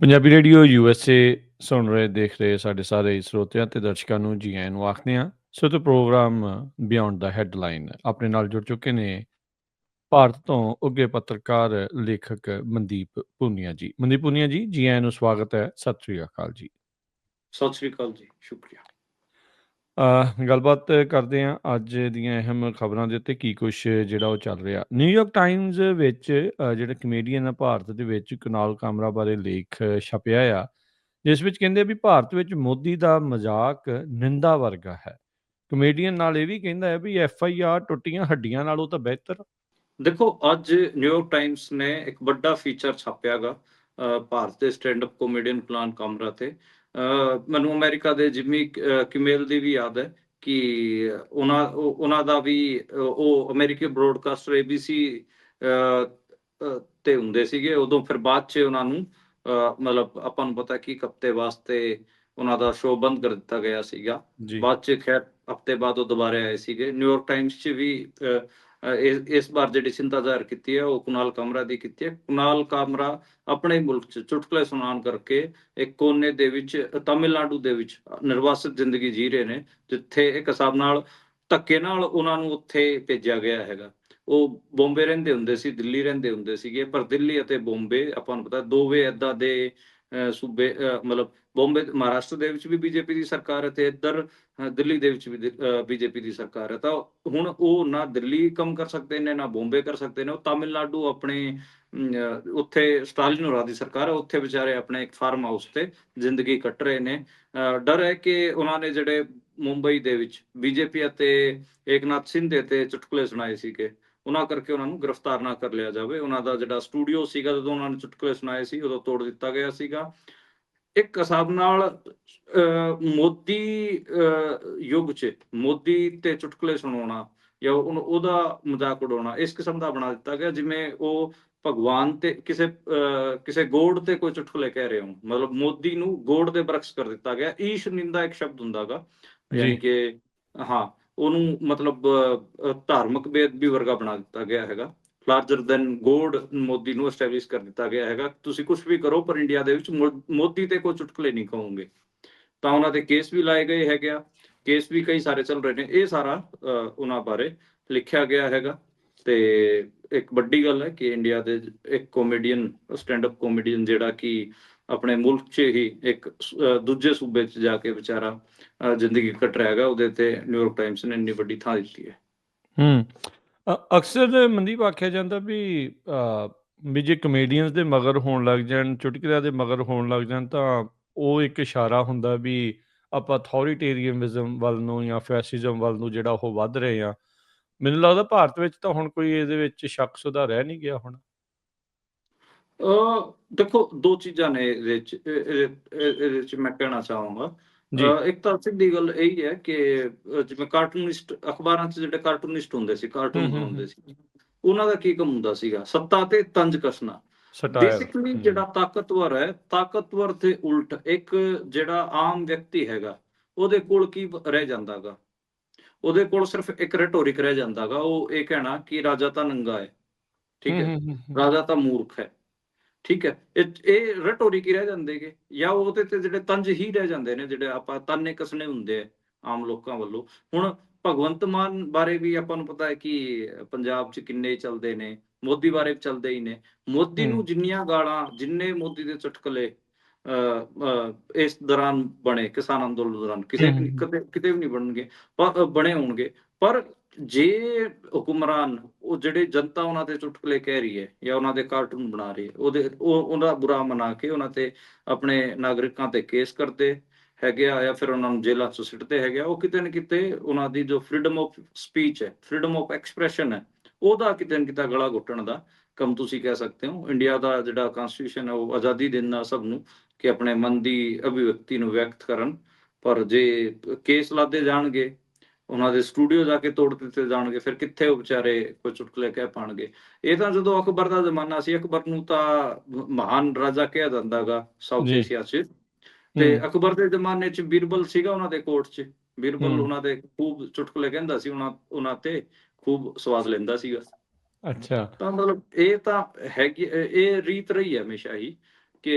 Punjabi radio USA ਸੁਣ ਰਹੇ, ਦੇਖ ਰਹੇ ਸਾਡੇ ਸਾਰੇ ਸਰੋਤਿਆਂ ਤੇ ਦਰਸ਼ਕਾਂ ਨੂੰ ਜੀ ਆਇਆਂ ਨੂੰ ਆਖਦੇ ਹਾਂ, ਸੋ ਤੇ ਪ੍ਰੋਗਰਾਮ ਬਿਯੋਂਡ ਦਾ ਹੈਡਲਾਈਨ ਆਪਣੇ ਨਾਲ ਜੁੜ ਚੁੱਕੇ ਨੇ ਭਾਰਤ ਤੋਂ ਉੱਗੇ ਪੱਤਰਕਾਰ ਲੇਖਕ ਮਨਦੀਪ ਪੂਨੀਆ ਜੀ। ਮਨਦੀਪ ਪੂਨੀਆ ਜੀ ਜੀ ਆਇਆਂ ਨੂੰ ਸਵਾਗਤ ਹੈ। ਸਤਿ ਸ੍ਰੀ ਅਕਾਲ ਜੀ। ਸਤਿ ਸ੍ਰੀ ਅਕਾਲ ਜੀ। ਸ਼ੁਕਰੀਆ। ਗੱਲਬਾਤ ਕਰਦੇ ਹਾਂ ਅੱਜ ਦੀਆਂ ਅਹਿਮ ਖਬਰਾਂ ਦੇ ਉੱਤੇ। ਕੀ ਕੁਝ ਜਿਹੜਾ ਉਹ ਚੱਲ ਰਿਹਾ। ਨਿਊਯਾਰਕ ਟਾਈਮਜ਼ ਵਿੱਚ ਜਿਹੜੇ ਕਮੇਡੀਅਨ ਆ ਭਾਰਤ ਦੇ ਵਿੱਚ ਕੁਨਾਲ ਕਾਮਰਾ ਬਾਰੇ ਲੇਖ ਛਪਿਆ ਆ ਜਿਸ ਵਿੱਚ ਕਹਿੰਦੇ ਆ ਵੀ ਭਾਰਤ ਵਿੱਚ ਮੋਦੀ ਦਾ ਮਜ਼ਾਕ ਨਿੰਦਾ ਵਰਗਾ ਹੈ। ਕਮੇਡੀਅਨ ਨਾਲ ਇਹ ਵੀ ਕਹਿੰਦਾ ਹੈ ਵੀ ਐਫ ਆਈ ਆਰ ਟੁੱਟੀਆਂ ਹੱਡੀਆਂ ਨਾਲੋਂ ਤਾਂ ਬਿਹਤਰ। ਦੇਖੋ ਅੱਜ ਨਿਊਯਾਰਕ ਟਾਈਮਸ ਨੇ ਇੱਕ ਵੱਡਾ ਫੀਚਰ ਛਾਪਿਆਗਾ ਭਾਰਤ ਦੇ ਸਟੈਂਡ ਅਪ ਕਾਮੇਡੀਅਨ ਪਲਾਨ ਕਾਮਰਾ ਤੇ। ਮੈਨੂੰ ਅਮਰੀਕਾ ਦੇ ਜਿਮੀ ਕਿਮੇਲ ਦੀ ਵੀ ਯਾਦ ਹੈ ਕਿ ਉਹਨਾਂ ਉਹ- ਉਹਨਾਂ ਦਾ ਵੀ ਉਹ ਅਮਰੀਕੀ ਬ੍ਰੌਡਕਾਸਟਰ ABC ਤੇ ਹੁੰਦੇ ਸੀਗੇ। ਉਦੋਂ ਫਿਰ ਬਾਅਦ 'ਚ ਉਹਨਾਂ ਨੂੰ ਮਤਲਬ ਆਪਾਂ ਨੂੰ ਪਤਾ ਕਿ ਹਫ਼ਤੇ ਵਾਸਤੇ ਉਹਨਾਂ ਦਾ ਸ਼ੋਅ ਬੰਦ ਕਰ ਦਿੱਤਾ ਗਿਆ ਸੀਗਾ। ਬਾਅਦ ਚ ਖੈਰ ਹਫ਼ਤੇ ਬਾਅਦ ਉਹ ਦੁਬਾਰਾ ਆਏ ਸੀਗੇ। ਨਿਊਯਾਰਕ ਟਾਈਮਸ 'ਚ ਵੀ ਇਸ ਵਾਰ ਜਿਹੜੀ ਚਿੰਤਾ ਜ਼ਾਹਰ ਕੀਤੀ ਹੈ, ਉਹ ਕੁਨਾਲ ਕਾਮਰਾ ਦੀ ਕੀਤੀ ਹੈ। ਕੁਨਾਲ ਕਾਮਰਾ ਆਪਣੇ ਮੁਲਕ 'ਚ ਚੁਟਕਲੇ ਸੁਣਾਉਣ ਕਰਕੇ ਇੱਕ ਕੋਨੇ ਦੇ ਵਿੱਚ, ਤਾਮਿਲਨਾਡੂ ਦੇ ਵਿੱਚ ਨਿਰਵਾਸਿਤ ਜ਼ਿੰਦਗੀ ਜੀ ਰਹੇ ਨੇ, ਜਿੱਥੇ ਇੱਕ ਹਿਸਾਬ ਨਾਲ ਧੱਕੇ ਨਾਲ ਉਹਨਾਂ ਨੂੰ ਉੱਥੇ ਭੇਜਿਆ ਗਿਆ ਹੈਗਾ। ਉਹ ਬੰਬੇ ਰਹਿੰਦੇ ਹੁੰਦੇ ਸੀ, ਦਿੱਲੀ ਰਹਿੰਦੇ ਹੁੰਦੇ ਸੀਗੇ, ਪਰ ਦਿੱਲੀ ਅਤੇ ਬੰਬੇ ਆਪਾਂ ਨੂੰ ਪਤਾ, ਦੋਵੇਂ ਏਦਾਂ ਦੇ ਸੂਬੇ ਮਤਲਬ ਬੰਬੇ ਮਹਾਰਾਸ਼ਟਰ ਦੇ ਵਿੱਚ ਵੀ ਬੀਜੇਪੀ ਦੀ ਸਰਕਾਰ ਹੈ ਤੇ ਇੱਧਰ ਅਹ, ਦਿੱਲੀ ਦੇ ਵਿੱਚ ਵੀ ਬੀਜੇਪੀ ਦੀ ਸਰਕਾਰ ਹੈ। ਤਾਂ ਹੁਣ ਉਹ ਨਾ ਦਿੱਲੀ ਕੰਮ ਕਰ ਸਕਦੇ ਨੇ ਨਾ ਬੰਬੇ ਕਰ ਸਕਦੇ ਨੇ। ਉਹ ਤਾਮਿਲਨਾਡੂ ਆਪਣੇ ਉੱਥੇ ਸਟਾਲਿਨ ਹੋਰਾਂ ਦੀ ਸਰਕਾਰ ਹੈ। ਉੱਥੇ ਵਿਚਾਰੇ ਆਪਣੇ ਇੱਕ ਫਾਰਮ ਹਾਊਸ ਤੇ ਜ਼ਿੰਦਗੀ ਕੱਟ ਰਹੇ ਨੇ। ਅਹ, ਡਰ ਹੈ ਕਿ ਉਹਨਾਂ ਨੇ ਜਿਹੜੇ ਮੁੰਬਈ ਦੇ ਵਿੱਚ ਬੀਜੇਪੀ ਅਤੇ ਏਕਨਾਥ ਸਿੰਧੇ ਤੇ ਚੁਟਕਲੇ ਸੁਣਾਏ ਸੀਗੇ। ਉਹਨਾਂ ਕਰਕੇ ਉਹਨਾਂ ਨੂੰ ਗ੍ਰਿਫਤਾਰ ਨਾ ਕਰ ਲਿਆ ਜਾਵੇ। ਉਹਨਾਂ ਦਾ ਜਿਹੜਾ ਸਟੂਡੀਓ ਸੀਗਾ ਜਦੋਂ ਉਹਨਾਂ ਨੇ ਚੁਟਕਲੇ ਸੁਣਾਏ ਸੀ ਉਦੋਂ ਤੋੜ ਦਿੱਤਾ ਗਿਆ ਸੀਗਾ। ਇੱਕ ਹਿਸਾਬ ਨਾਲ ਮੋਦੀ ਯੁੱਗ 'ਚ ਮੋਦੀ ਤੇ ਚੁਟਕਲੇ ਸੁਣਾਉਣਾ ਜਾਂ ਉਹਨ- ਉਹਦਾ ਮਜ਼ਾਕ ਉਡਾਉਣਾ ਇਸ ਕਿਸਮ ਦਾ ਬਣਾ ਦਿੱਤਾ ਗਿਆ ਜਿਵੇਂ ਉਹ ਭਗਵਾਨ ਤੇ ਕਿਸੇ ਕਿਸੇ ਗੋਡ ਤੇ ਕੋਈ ਚੁਟਕਲੇ ਕਹਿ ਰਹੇ ਹੋ ਮਤਲਬ ਮੋਦੀ ਨੂੰ ਗੋਡ ਦੇ ਬਰਕਸ ਕਰ ਦਿੱਤਾ ਗਿਆ। ਈਸ਼ ਨਿੰਦਾ ਇੱਕ ਸ਼ਬਦ ਹੁੰਦਾਗਾ ਯਾਨੀ। ਕਿ ਹਾਂ। ਉਹਨੂੰ ਮਤਲਬ ਧਾਰਮਿਕ ਬੇਅਦਬੀ ਵਰਗਾ ਬਣਾ ਦਿੱਤਾ ਗਿਆ ਹੈਗਾ। ਲਾਰਜਰ ਦੈਨ ਗੋਡ ਮੋਦੀ ਨੂੰ ਐਸਟੈਬਲਿਸ਼ ਕਰ ਦਿੱਤਾ ਗਿਆ ਹੈਗਾ। ਤੁਸੀਂ ਕੁਝ ਵੀ ਕਰੋ, ਪਰ ਇੰਡੀਆ ਦੇ ਵਿੱਚ ਮੋਦੀ ਤੇ ਕੋਈ ਚੁਟਕਲੇ ਨਹੀਂ ਕਹੋਗੇ। ਤਾਂ ਉਹਨਾਂ ਦੇ ਕੇਸ ਵੀ ਲਾਏ ਗਏ ਹੈਗੇ ਆ। ਕੇਸ ਵੀ ਕਈ ਸਾਰੇ ਚੱਲ ਰਹੇ ਨੇ। ਇਹ ਸਾਰਾ ਉਹਨਾਂ ਬਾਰੇ ਲਿਖਿਆ ਗਿਆ ਹੈਗਾ। ਤੇ ਇੱਕ ਵੱਡੀ ਗੱਲ ਹੈ ਕਿ ਇੰਡੀਆ ਦੇ ਇੱਕ ਕਾਮੇਡੀਅਨ ਸਟੈਂਡ ਅਪ ਕਾਮੇਡੀਅਨ ਜਿਹੜਾ ਕਿ ਆਪਣੇ ਮੁਲਕ 'ਚ ਹੀ ਇੱਕ ਦੂਜੇ ਸੂਬੇ 'ਚ ਜਾ ਕੇ ਵਿਚਾਰਾ ਜ਼ਿੰਦਗੀ ਕੱਟ ਰਿਹਾ ਹੈਗਾ, ਉਹਦੇ ਤੇ ਨਿਊਯਾਰਕ ਟਾਈਮਸ ਨੇ ਇੰਨੀ ਵੱਡੀ ਥਾਂ ਦਿੱਤੀ ਹੈ। ਹੂੰ ਅਕਸਰ ਮਨਦੀਪ ਆਖਿਆ ਜਾਂਦਾ ਵੀ ਵੀ ਜੇ ਕਮੇਡੀਅਨਸ ਦੇ ਮਗਰ ਹੋਣ ਲੱਗ ਜਾਣ, ਚੁਟਕਲਿਆਂ ਦੇ ਮਗਰ ਹੋਣ ਲੱਗ ਜਾਣ, ਤਾਂ ਉਹ ਇੱਕ ਇਸ਼ਾਰਾ ਹੁੰਦਾ ਵੀ ਆਪਾਂ ਅਥਾਰਟੇਰੀਅਨਿਜ਼ਮ ਵੱਲ ਨੂੰ ਜਾਂ ਫੈਸਿਜ਼ਮ ਵੱਲ ਨੂੰ ਜਿਹੜਾ ਉਹ ਵੱਧ ਰਹੇ ਆ ਮੈਨੂੰ ਲੱਗਦਾ ਭਾਰਤ ਵਿੱਚ ਤਾਂ ਹੁਣ ਕੋਈ ਇਹਦੇ ਵਿੱਚ ਸ਼ੱਕ ਸੁਧਾ ਰਹਿ ਨਹੀਂ ਗਿਆ ਹੁਣ। ਦੇਖੋ ਦੋ ਚੀਜ਼ਾਂ ਨੇ ਇਹਦੇ ਚ ਇਹਦੇ ਮੈਂ ਕਹਿਣਾ ਚਾਹਾਂਗਾ। ਇੱਕ ਤਾਂ ਸਿੱਧੀ ਗੱਲ ਇਹ ਹੀ ਹੈ ਕਿ ਜਿਵੇਂ ਕਾਰਟੂਨਿਸਟ ਅਖਬਾਰਾਂ 'ਚ ਜਿਹੜੇ ਕਾਰਟੂਨਿਸਟ ਹੁੰਦੇ ਸੀ ਕਾਰਟੂਨ ਹੂੰ, ਹੂੰ। ਬਣਾਉਂਦੇ ਸੀ ਉਹਨਾਂ ਦਾ ਕੀ ਕੰਮ ਹੁੰਦਾ ਸੀਗਾ? ਸੱਤਾ ਤੇ ਤੰਜ ਕਸਣਾ ਬੇਸਿਕਲੀ ਜਿਹੜਾ ਤਾਕਤਵਰ ਹੈ ਤਾਕਤਵਰ ਤੇ ਉਲਟ ਇੱਕ ਜਿਹੜਾ ਆਮ ਵਿਅਕਤੀ ਹੈਗਾ ਉਹਦੇ ਕੋਲ ਕੀ ਰਹਿ ਜਾਂਦਾਗਾ? ਉਹਦੇ ਕੋਲ ਸਿਰਫ ਇੱਕ ਰਟੋਰਿਕ ਰਹਿ ਜਾਂਦਾਗਾ ਉਹ ਇਹ ਕਹਿਣਾ ਕਿ ਰਾਜਾ ਤਾਂ ਨੰਗਾ ਹੈ ਠੀਕ ਹੈ। ਰਾਜਾ ਤਾਂ ਮੂਰਖ ਹੈ। ਠੀਕ ਹੈ। ਇਹ ਇਹ ਰਟੋਰਿਕ ਹੀ ਰਹਿ ਜਾਂਦੇਗੇ ਜਾਂ ਉਹਦੇ ਤੇ ਜਿਹੜੇ ਤੰਜ ਹੀ ਰਹਿ ਜਾਂਦੇ ਨੇ ਜਿਹੜੇ ਆਪਾਂ ਤਾਨੇ ਕਸਨੇ ਹੁੰਦੇ ਆ ਆਮ ਲੋਕਾਂ ਵੱਲੋਂ। ਹੁਣ ਭਗਵੰਤ ਮਾਨ ਬਾਰੇ ਵੀ ਆਪਾਂ ਨੂੰ ਪਤਾ ਹੈ ਕਿ ਪੰਜਾਬ 'ਚ ਕਿੰਨੇ ਚੱਲਦੇ ਨੇ ਮੋਦੀ ਬਾਰੇ ਚੱਲਦੇ ਹੀ ਨੇ। ਮੋਦੀ ਨੂੰ। ਜਿੰਨੀਆਂ ਗਾਲਾਂ ਜਿੰਨੇ ਮੋਦੀ ਦੇ ਚੁਟਕਲੇ ਇਸ ਦੌਰਾਨ ਬਣੇ ਕਿਸਾਨ ਅੰਦੋਲਨ ਦੌਰਾਨ ਕਿਸੇ। ਕਿਤੇ ਕਿਤੇ ਵੀ ਨਹੀਂ ਬਣਨਗੇ ਬਣੇ ਹੋਣਗੇ। ਪਰ ਜੇ ਹੁਕਮਰਾਨ ਉਹ ਜਿਹੜੇ ਜਨਤਾ ਉਹਨਾਂ ਤੇ ਚੁਟਕਲੇ ਕਹਿ ਰਹੀ ਹੈ ਜਾਂ ਉਹਨਾਂ ਦੇ ਕਾਰਟੂਨ ਬਣਾ ਰਹੀ ਹੈ, ਉਹਦੇ ਉਹ ਉਹਨਾਂ ਬੁਰਾ ਮਨਾ ਕੇ ਉਹਨਾਂ ਤੇ ਆਪਣੇ ਨਾਗਰਿਕਾਂ ਤੇ ਕੇਸ ਕਰਦੇ ਹੈਗੇ ਆ ਜਾਂ ਫਿਰ ਉਹਨਾਂ ਨੂੰ ਜੇਲ੍ਹਾਂ 'ਚ ਸਿੱਟਦੇ ਹੈਗੇ ਆ, ਉਹ ਕਿਤੇ ਨਾ ਕਿਤੇ ਉਹਨਾਂ ਦੀ ਜੋ ਫਰੀडम ਆਫ ਸਪੀਚ ਹੈ ਫਰੀडम ਆਫ ਐਕਸਪ੍ਰੈਸ਼ਨ ਹੈ, ਉਹਦਾ ਕਿਤੇ ਨਾ ਕਿਤੇ ਗਲਾ ਘੁੱਟਣ ਦਾ ਕੰਮ ਤੁਸੀਂ ਕਹਿ ਸਕਦੇ ਹੋ। ਇੰਡੀਆ ਦਾ ਜਿਹੜਾ ਕਨਸਟੀਟਿਊਸ਼ਨ ਹੈ, ਉਹ ਆਜ਼ਾਦੀ ਦਿੰਦਾ ਸਭ ਨੂੰ ਕਿ ਆਪਣੇ ਮਨ ਦੀ ਅਭਿਵਿਅਕਤੀ ਨੂੰ ਵਿਅਕਤ ਕਰਨ, ਪਰ ਜੇ ਕੇਸ ਲਾਦੇ ਜਾਣਗੇ ਉਹਨਾਂ ਦੇ ਸਟੂਡੀਓ ਜਾ ਕੇ ਤੋੜ ਦਿੱਤੇ ਜਾਣਗੇ ਫਿਰ ਕਿੱਥੇ ਉਹ ਵਿਚਾਰੇ ਕੋਈ ਚੁਟਕਲੇ ਕਹਿ ਪਾਣਗੇ? ਇਹ ਤਾਂ ਜਦੋਂ ਅਕਬਰ ਦਾ ਜ਼ਮਾਨਾ ਸੀ ਅਕਬਰ ਨੂੰ ਤਾਂ ਮਹਾਨ ਰਾਜਾ ਕਿਹਾ ਜਾਂਦਾਗਾ ਸਾਊਥ। ਏਸ਼ੀਆ 'ਚ। ਤੇ ਅਕਬਰ ਦੇ ਜ਼ਮਾਨੇ 'ਚ ਬੀਰਬਲ ਸੀਗਾ ਉਹਨਾਂ ਦੇ ਕੋਰਟ 'ਚ। ਬੀਰਬਲ। ਉਹਨਾਂ ਦੇ ਖੂਬ ਚੁਟਕਲੇ ਕਹਿੰਦਾ ਸੀ ਉਹਨਾਂ ਉਹਨਾਂ ਤੇ ਖੂਬ ਸਵਾਦ ਲੈਂਦਾ ਸੀਗਾ। ਅੱਛਾ। ਤਾਂ ਮਤਲਬ ਇਹ ਤਾਂ ਹੈਗੀ ਇਹ ਇਹ ਰੀਤ ਰਹੀ ਹੈ ਹਮੇਸ਼ਾ ਹੀ ਕਿ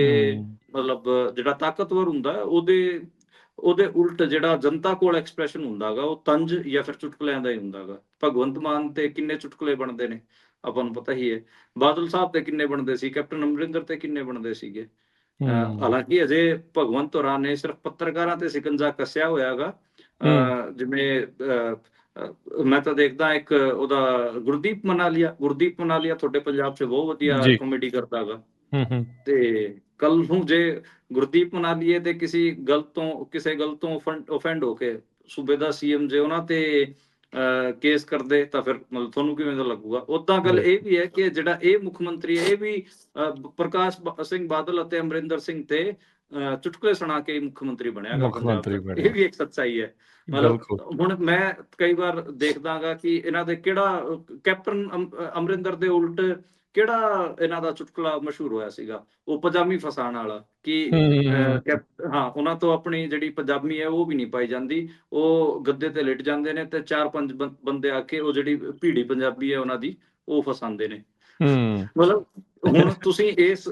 ਮਤਲਬ ਜਿਹੜਾ ਤਾਕਤਵਰ ਹੁੰਦਾ ਉਹਦੇ ਉਹਦੇ ਉਲਟ ਜਿਹੜਾ ਜਨਤਾ ਕੋਲ ਐਕਸਪ੍ਰੈਸ਼ਨ ਹੁੰਦਾਗਾ ਉਹ ਤੰਜ ਜਾਂ ਫਿਰ ਚੁਟਕਲਿਆਂ ਦਾ ਹੀ ਹੁੰਦਾਗਾ। ਭਗਵੰਤ ਮਾਨ ਤੇ ਕਿੰਨੇ ਚੁਟਕਲੇ ਬਣਦੇ ਨੇ ਆਪਾਂ ਨੂੰ ਪਤਾ ਹੀ ਹੈ। ਬਾਦਲ ਸਾਹਿਬ ਤੇ ਕਿੰਨੇ ਬਣਦੇ ਸੀ ਕੈਪਟਨ ਅਮਰਿੰਦਰ ਤੇ ਕਿੰਨੇ ਬਣਦੇ ਸੀਗੇ। ਹਾਲਾਂਕਿ ਅਜੇ ਭਗਵੰਤ ਹੋਰਾਂ ਨੇ ਸਿਰਫ ਪੱਤਰਕਾਰਾਂ ਤੇ ਸਿਕੰਜਾ ਕੱਸਿਆ ਹੋਇਆਗਾ। ਜਿਵੇਂ ਮੈਂ ਤਾਂ ਦੇਖਦਾ ਇੱਕ ਉਹਦਾ ਗੁਰਦੀਪ ਮਨਾਲੀਆ ਗੁਰਦੀਪ ਮਨਾਲੀਆ ਤੁਹਾਡੇ ਪੰਜਾਬ 'ਚ ਬਹੁਤ ਵਧੀਆ। ਕਾਮੇਡੀ ਕਰਦਾਗਾ। ਹੂੰ, ਹੂੰ, ਤੇ ਕੱਲ ਨੂੰ ਜੇ ਗੁਰਦੀਪ ਮਨਾਲੀਏ ਤੇ ਕਿਸੇ ਗੱਲ ਤੋਂ ਕਿਸੇ ਗੱਲ ਤੋਂ offend ਹੋ ਕੇ ਸੂਬੇ ਦਾ ਸੀਐਮ ਜੇ ਉਹਨਾਂ ਤੇ ਕੇਸ ਕਰਦੇ ਤਾਂ ਫਿਰ ਮਤਲਬ ਤੁਹਾਨੂੰ ਕਿਵੇਂ ਦਾ ਲੱਗੂਗਾ ਉਦਾਂ ਗੱਲ। ਇਹ ਵੀ ਹੈ ਕਿ ਜਿਹੜਾ ਇਹ ਮੁੱਖ ਮੰਤਰੀ ਹੈ ਇਹ ਵੀ ਪ੍ਰਕਾਸ਼ ਸਿੰਘ ਬਾਦਲ ਅਤੇ ਅਮਰਿੰਦਰ ਸਿੰਘ ਤੇ ਚੁਟਕਲੇ ਸੁਣਾ ਕੇ ਮੁੱਖ ਮੰਤਰੀ ਬਣਿਆ ਮੁੱਖ ਮੰਤਰੀ। ਇਹ ਵੀ ਇੱਕ ਸੱਚਾਈ ਹੈ ਮਤਲਬ ਹੁਣ ਮੈਂ ਕਈ ਵਾਰ ਦੇਖਦਾਗਾ ਕਿ ਇਹਨਾਂ ਦੇ ਕਿਹੜਾ ਕੈਪਟਨ ਅਮਰਿੰਦਰ ਦੇ ਉਲਟ ਕਿਹੜਾ ਇਹਨਾਂ ਦਾ ਚੁਟਕਲਾ ਮਸ਼ਹੂਰ ਹੋਇਆ ਸੀਗਾ? ਉਹ ਪਜਾਮੀ ਫਸਾਣ ਵਾਲਾ ਕਿ ਹਾਂ ਉਹਨਾਂ ਤੋਂ ਆਪਣੀ ਜਿਹੜੀ ਪੰਜਾਬੀ ਹੈ ਉਹ ਵੀ ਨਹੀਂ ਪਾਈ ਜਾਂਦੀ। ਉਹ ਗੱਦੇ ਤੇ ਲਿਟ ਜਾਂਦੇ ਨੇ ਤੇ ਚਾਰ ਪੰਜ ਬੰਦੇ ਆ ਕੇ ਉਹ ਜਿਹੜੀ ਭੀੜੀ ਪੰਜਾਬੀ ਹੈ ਉਹਨਾਂ ਦੀ ਉਹ ਫਸਾਉਂਦੇ ਨੇ। ਮਤਲਬ ਹੁਣ ਤੁਸੀਂ ਇਸ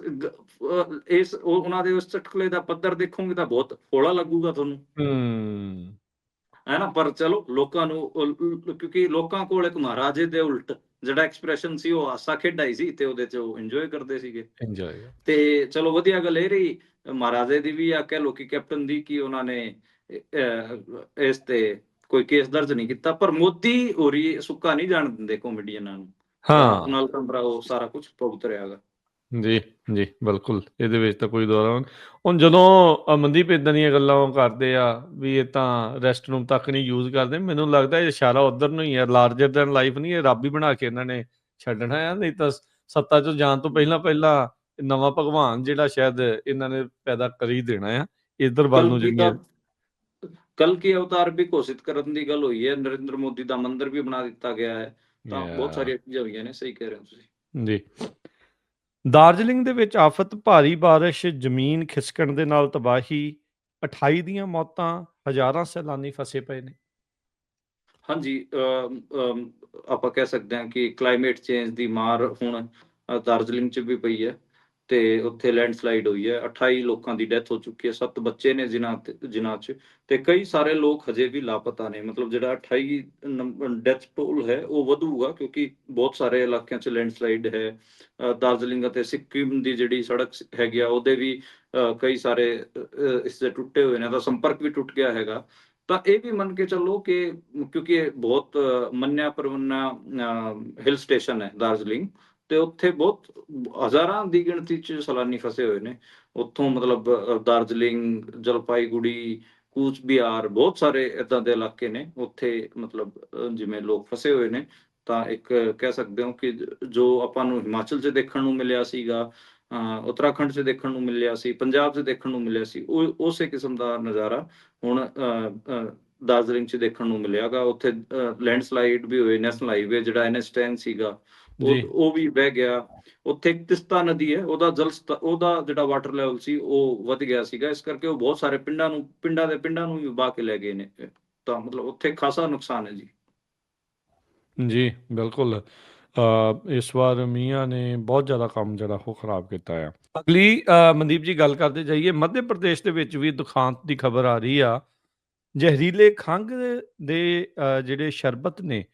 ਇਸ ਉਹ- ਉਹਨਾਂ ਦੇ ਉਸ ਚੁਟਕਲੇ ਦਾ ਪੱਧਰ ਦੇਖੋਗੇ ਤਾਂ ਬਹੁਤ ਹੌਲਾ ਲੱਗੂਗਾ ਤੁਹਾਨੂੰ। ਹੂੰ। ਹੈ ਨਾ ਪਰ ਚਲੋ ਲੋਕਾਂ ਨੂੰ ਕਿਉਂਕਿ ਲੋਕਾਂ ਕੋਲ ਇੱਕ ਮਹਾਰਾਜੇ ਦੇ ਉਲਟ ਜਿਹੜਾ ਐਕਸਪ੍ਰੈਸ਼ਨ ਸੀ ਉਹ ਹਾਸਾ ਖੇਡਾ ਹੀ ਸੀ ਤੇ ਉਹਦੇ ਚ ਉਹ ਇੰਜੋਏ ਕਰਦੇ ਸੀਗੇ। ਇੰਜੋਏ ਤੇ ਚਲੋ ਵਧੀਆ ਗੱਲ ਇਹ ਰਹੀ ਮਹਾਰਾਜੇ ਦੀ ਵੀ ਆ ਕਿ ਕੈਪਟਨ ਦੀ ਕਿ ਉਹਨਾਂ ਨੇ ਇਸ ਤੇ ਕੋਈ ਕੇਸ ਦਰਜ ਨਹੀਂ ਕੀਤਾ ਪਰ ਮੋਦੀ ਹੋਰੀ ਸੁੱਕਾ ਨਹੀਂ ਜਾਣ ਦਿੰਦੇ ਕਾਮੇਡੀਅਨਾਂ ਨੂੰ ਹਾਂ। ਨਾਲ ਕੰਬਰਾ ਉਹ ਸਾਰਾ ਕੁਝ ਭੁਗਤ ਰਿਹਾਗਾ ਜੀ ਜੀ ਬਿਲਕੁਲ। ਇਹਦੇ ਵਿੱਚ ਤਾਂ ਕੋਈ ਦੋਰਾ ਨਹੀਂ ਹੁਣ ਜਦੋਂ ਅਮਨਦੀਪ ਇਦਾਂ ਦੀਆਂ ਗੱਲਾਂ ਉਹ ਕਰਦੇ ਆ ਵੀ ਇਹ ਤਾਂ ਰੈਸਟ ਰੂਮ ਤੱਕ ਨਹੀਂ ਯੂਜ਼ ਕਰਦੇ ਮੈਨੂੰ ਲੱਗਦਾ ਇਹ ਇਸ਼ਾਰਾ ਉਧਰ ਨੂੰ ਹੀ ਹੈ ਲਾਰਜਰ ਦੈਨ ਲਾਈਫ ਨਹੀਂ ਇਹ ਰੱਬ ਹੀ ਬਣਾ ਕੇ ਇਹਨਾਂ ਨੇ ਛੱਡਣਾ ਆ ਨਹੀਂ ਤਾਂ ਸੱਤਾ 'ਚੋਂ ਜਾਣ ਤੋਂ ਪਹਿਲਾਂ ਪਹਿਲਾਂ ਨਵਾਂ ਭਗਵਾਨ ਜਿਹੜਾ ਸ਼ਾਇਦ ਇਹਨਾਂ ਨੇ ਪੈਦਾ ਕਰ ਹੀ ਦੇਣਾ ਆ ਇਧਰ ਵੱਲ ਨੂੰ ਜਿਹੜੀਆਂ ਕੱਲ ਕੀ ਅਵਤਾਰ ਵੀ ਘੋਸ਼ਿਤ ਕਰਨ ਦੀ ਗੱਲ ਹੋਈ ਹੈ ਨਰਿੰਦਰ ਮੋਦੀ ਦਾ ਮੰਦਿਰ ਵੀ ਬਣਾ ਦਿੱਤਾ ਗਿਆ ਹੈ। ਤਾਂ ਬਹੁਤ Yeah. ਸਾਰੀਆਂ ਚੀਜ਼ਾਂ ਹੋਈਆਂ ਨੇ ਸਹੀ ਕਹਿ ਰਹੇ ਹੋ ਤੁਸੀਂ। ਜੀ। ਦਾਰਜਲਿੰਗ ਦੇ ਵਿੱਚ ਆਫਤ ਭਾਰੀ ਬਾਰਿਸ਼ ਜ਼ਮੀਨ ਖਿਸਕਣ ਦੇ ਨਾਲ ਤਬਾਹੀ 28 ਦੀਆਂ ਮੌਤਾਂ ਹਜ਼ਾਰਾਂ ਸੈਲਾਨੀ ਫਸੇ ਪਏ ਨੇ। ਹਾਂਜੀ ਅਮ, ਅਮ, ਆਪਾਂ ਕਹਿ ਸਕਦੇ ਹਾਂ ਕਿ ਕਲਾਈਮੇਟ ਚੇਂਜ ਦੀ ਮਾਰ ਹੁਣ ਅ, ਦਾਰਜਲਿੰਗ 'ਚ ਵੀ ਪਈ ਹੈ। ਤੇ ਉੱਥੇ ਲੈਂਡਸਲਾਈਡ ਹੋਈ ਹੈ। 28 ਲੋਕਾਂ ਦੀ ਡੈਥ ਹੋ ਚੁੱਕੀ ਹੈ। 7 ਬੱਚੇ ਨੇ ਜਿਨ੍ਹਾਂ ਜਿਨ੍ਹਾਂ 'ਚ ਤੇ ਕਈ ਸਾਰੇ ਲੋਕ ਹਜੇ ਵੀ ਲਾਪਤਾ ਨੇ। ਮਤਲਬ ਜਿਹੜਾ 28 ਡੈਥ ਟੋਲ ਹੈ ਉਹ ਵਧੂਗਾ ਕਿਉਂਕਿ ਬਹੁਤ ਸਾਰੇ ਇਲਾਕਿਆਂ 'ਚ ਲੈਂਡਸਲਾਈਡ ਹੈ। ਦਾਰਜਲਿੰਗ ਅਤੇ ਸਿੱਕਿਮ ਦੀ ਜਿਹੜੀ ਸੜਕ ਹੈਗੀ ਆ ਉਹਦੇ ਵੀ ਅ, ਕਈ ਸਾਰੇ ਅ, ਇਸ ਦੇ ਟੁੱਟੇ ਹੋਏ ਨੇ। ਤਾਂ ਸੰਪਰਕ ਵੀ ਟੁੱਟ ਗਿਆ ਹੈਗਾ। ਤਾਂ ਇਹ ਵੀ ਮੰਨ ਕੇ ਚੱਲੋ ਕਿ ਕਿਉਂਕਿ ਇਹ ਬਹੁਤ ਮੰਨਿਆ ਪ੍ਰਮੰਨਿਆ ਹਿਲ ਸਟੇਸ਼ਨ ਹੈ ਦਾਰਜਲਿੰਗ। ਤੇ ਉੱਥੇ ਬਹੁਤ ਹਜ਼ਾਰਾਂ ਦੀ ਗਿਣਤੀ ਚ ਸੈਲਾਨੀ ਫਸੇ ਹੋਏ ਨੇ। ਉੱਥੋਂ ਮਤਲਬ ਦਾਰਜਲਿੰਗ ਜਲਪਾਈਗੁੜੀ ਕੂਚ ਬਿਹਾਰ ਬਹੁਤ ਸਾਰੇ ਇਦਾਂ ਦੇ ਇਲਾਕੇ ਨੇ। ਉੱਥੇ ਮਤਲਬ ਜਿਵੇਂ ਲੋਕ ਫਸੇ ਹੋਏ ਨੇ ਤਾਂ ਇੱਕ ਕਹਿ ਸਕਦੇ ਹਾਂ ਕਿ ਜੋ ਆਪਾਂ ਨੂੰ ਹਿਮਾਚਲ 'ਚ ਦੇਖਣ ਨੂੰ ਮਿਲਿਆ ਸੀਗਾ ਅ, ਉੱਤਰਾਖੰਡ 'ਚ ਦੇਖਣ ਨੂੰ ਮਿਲਿਆ ਸੀ ਪੰਜਾਬ 'ਚ ਦੇਖਣ ਨੂੰ ਮਿਲਿਆ ਸੀ ਉਹ ਉਸੇ ਕਿਸਮ ਦਾ ਨਜ਼ਾਰਾ ਹੁਣ ਦਾਰਜਲਿੰਗ 'ਚ ਦੇਖਣ ਨੂੰ ਮਿਲਿਆਗਾ। ਉੱਥੇ ਲੈਂਡਸਲਾਈਡ ਵੀ ਹੋਏ ਨੈਸ਼ਨਲ ਹਾਈਵੇ ਜਿਹੜਾ NH10 ਸੀਗਾ ਉਹ ਉਹ ਵੀ ਵਹਿ ਗਿਆ। ਉੱਥੇ ਇੱਕ ਤਿਸਤਾ ਨਦੀ ਹੈ ਉਹਦਾ ਜਲ ਉਹਦਾ ਜਿਹੜਾ ਵਾਟਰ ਲੈਵਲ ਸੀ ਉਹ ਵਧ ਗਿਆ ਸੀਗਾ। ਇਸ ਕਰਕੇ ਉਹ ਬਹੁਤ ਸਾਰੇ ਪਿੰਡਾਂ ਨੂੰ ਪਿੰਡਾਂ ਦੇ ਪਿੰਡਾਂ ਨੂੰ ਵੀ ਵਹਾ ਕੇ ਲੈ ਗਏ ਨੇ। ਤਾਂ ਮਤਲਬ ਉੱਥੇ ਖਾਸਾ ਨੁਕਸਾਨ ਹੈ ਜੀ। ਜੀ ਬਿਲਕੁਲ। ਅ, ਇਸ ਵਾਰ ਮੀਆਂ ਨੇ ਬਹੁਤ ਜ਼ਿਆਦਾ ਕੰਮ ਜਿਹੜਾ ਉਹ ਖਰਾਬ ਕੀਤਾ ਆ। ਅਗਲੀ ਮਨਦੀਪ ਜੀ ਗੱਲ ਕਰਦੇ ਜਾਈਏ। ਮੱਧ ਪ੍ਰਦੇਸ਼ ਦੇ ਵਿੱਚ ਵੀ ਦੁਖਾਂਤ ਦੀ ਖਬਰ ਆ ਰਹੀ ਆ। ਜ਼ਹਿਰੀਲੇ ਖੰਘ ਦੇ ਜਿਹੜੇ ਸ਼ਰਬਤ ਨੇ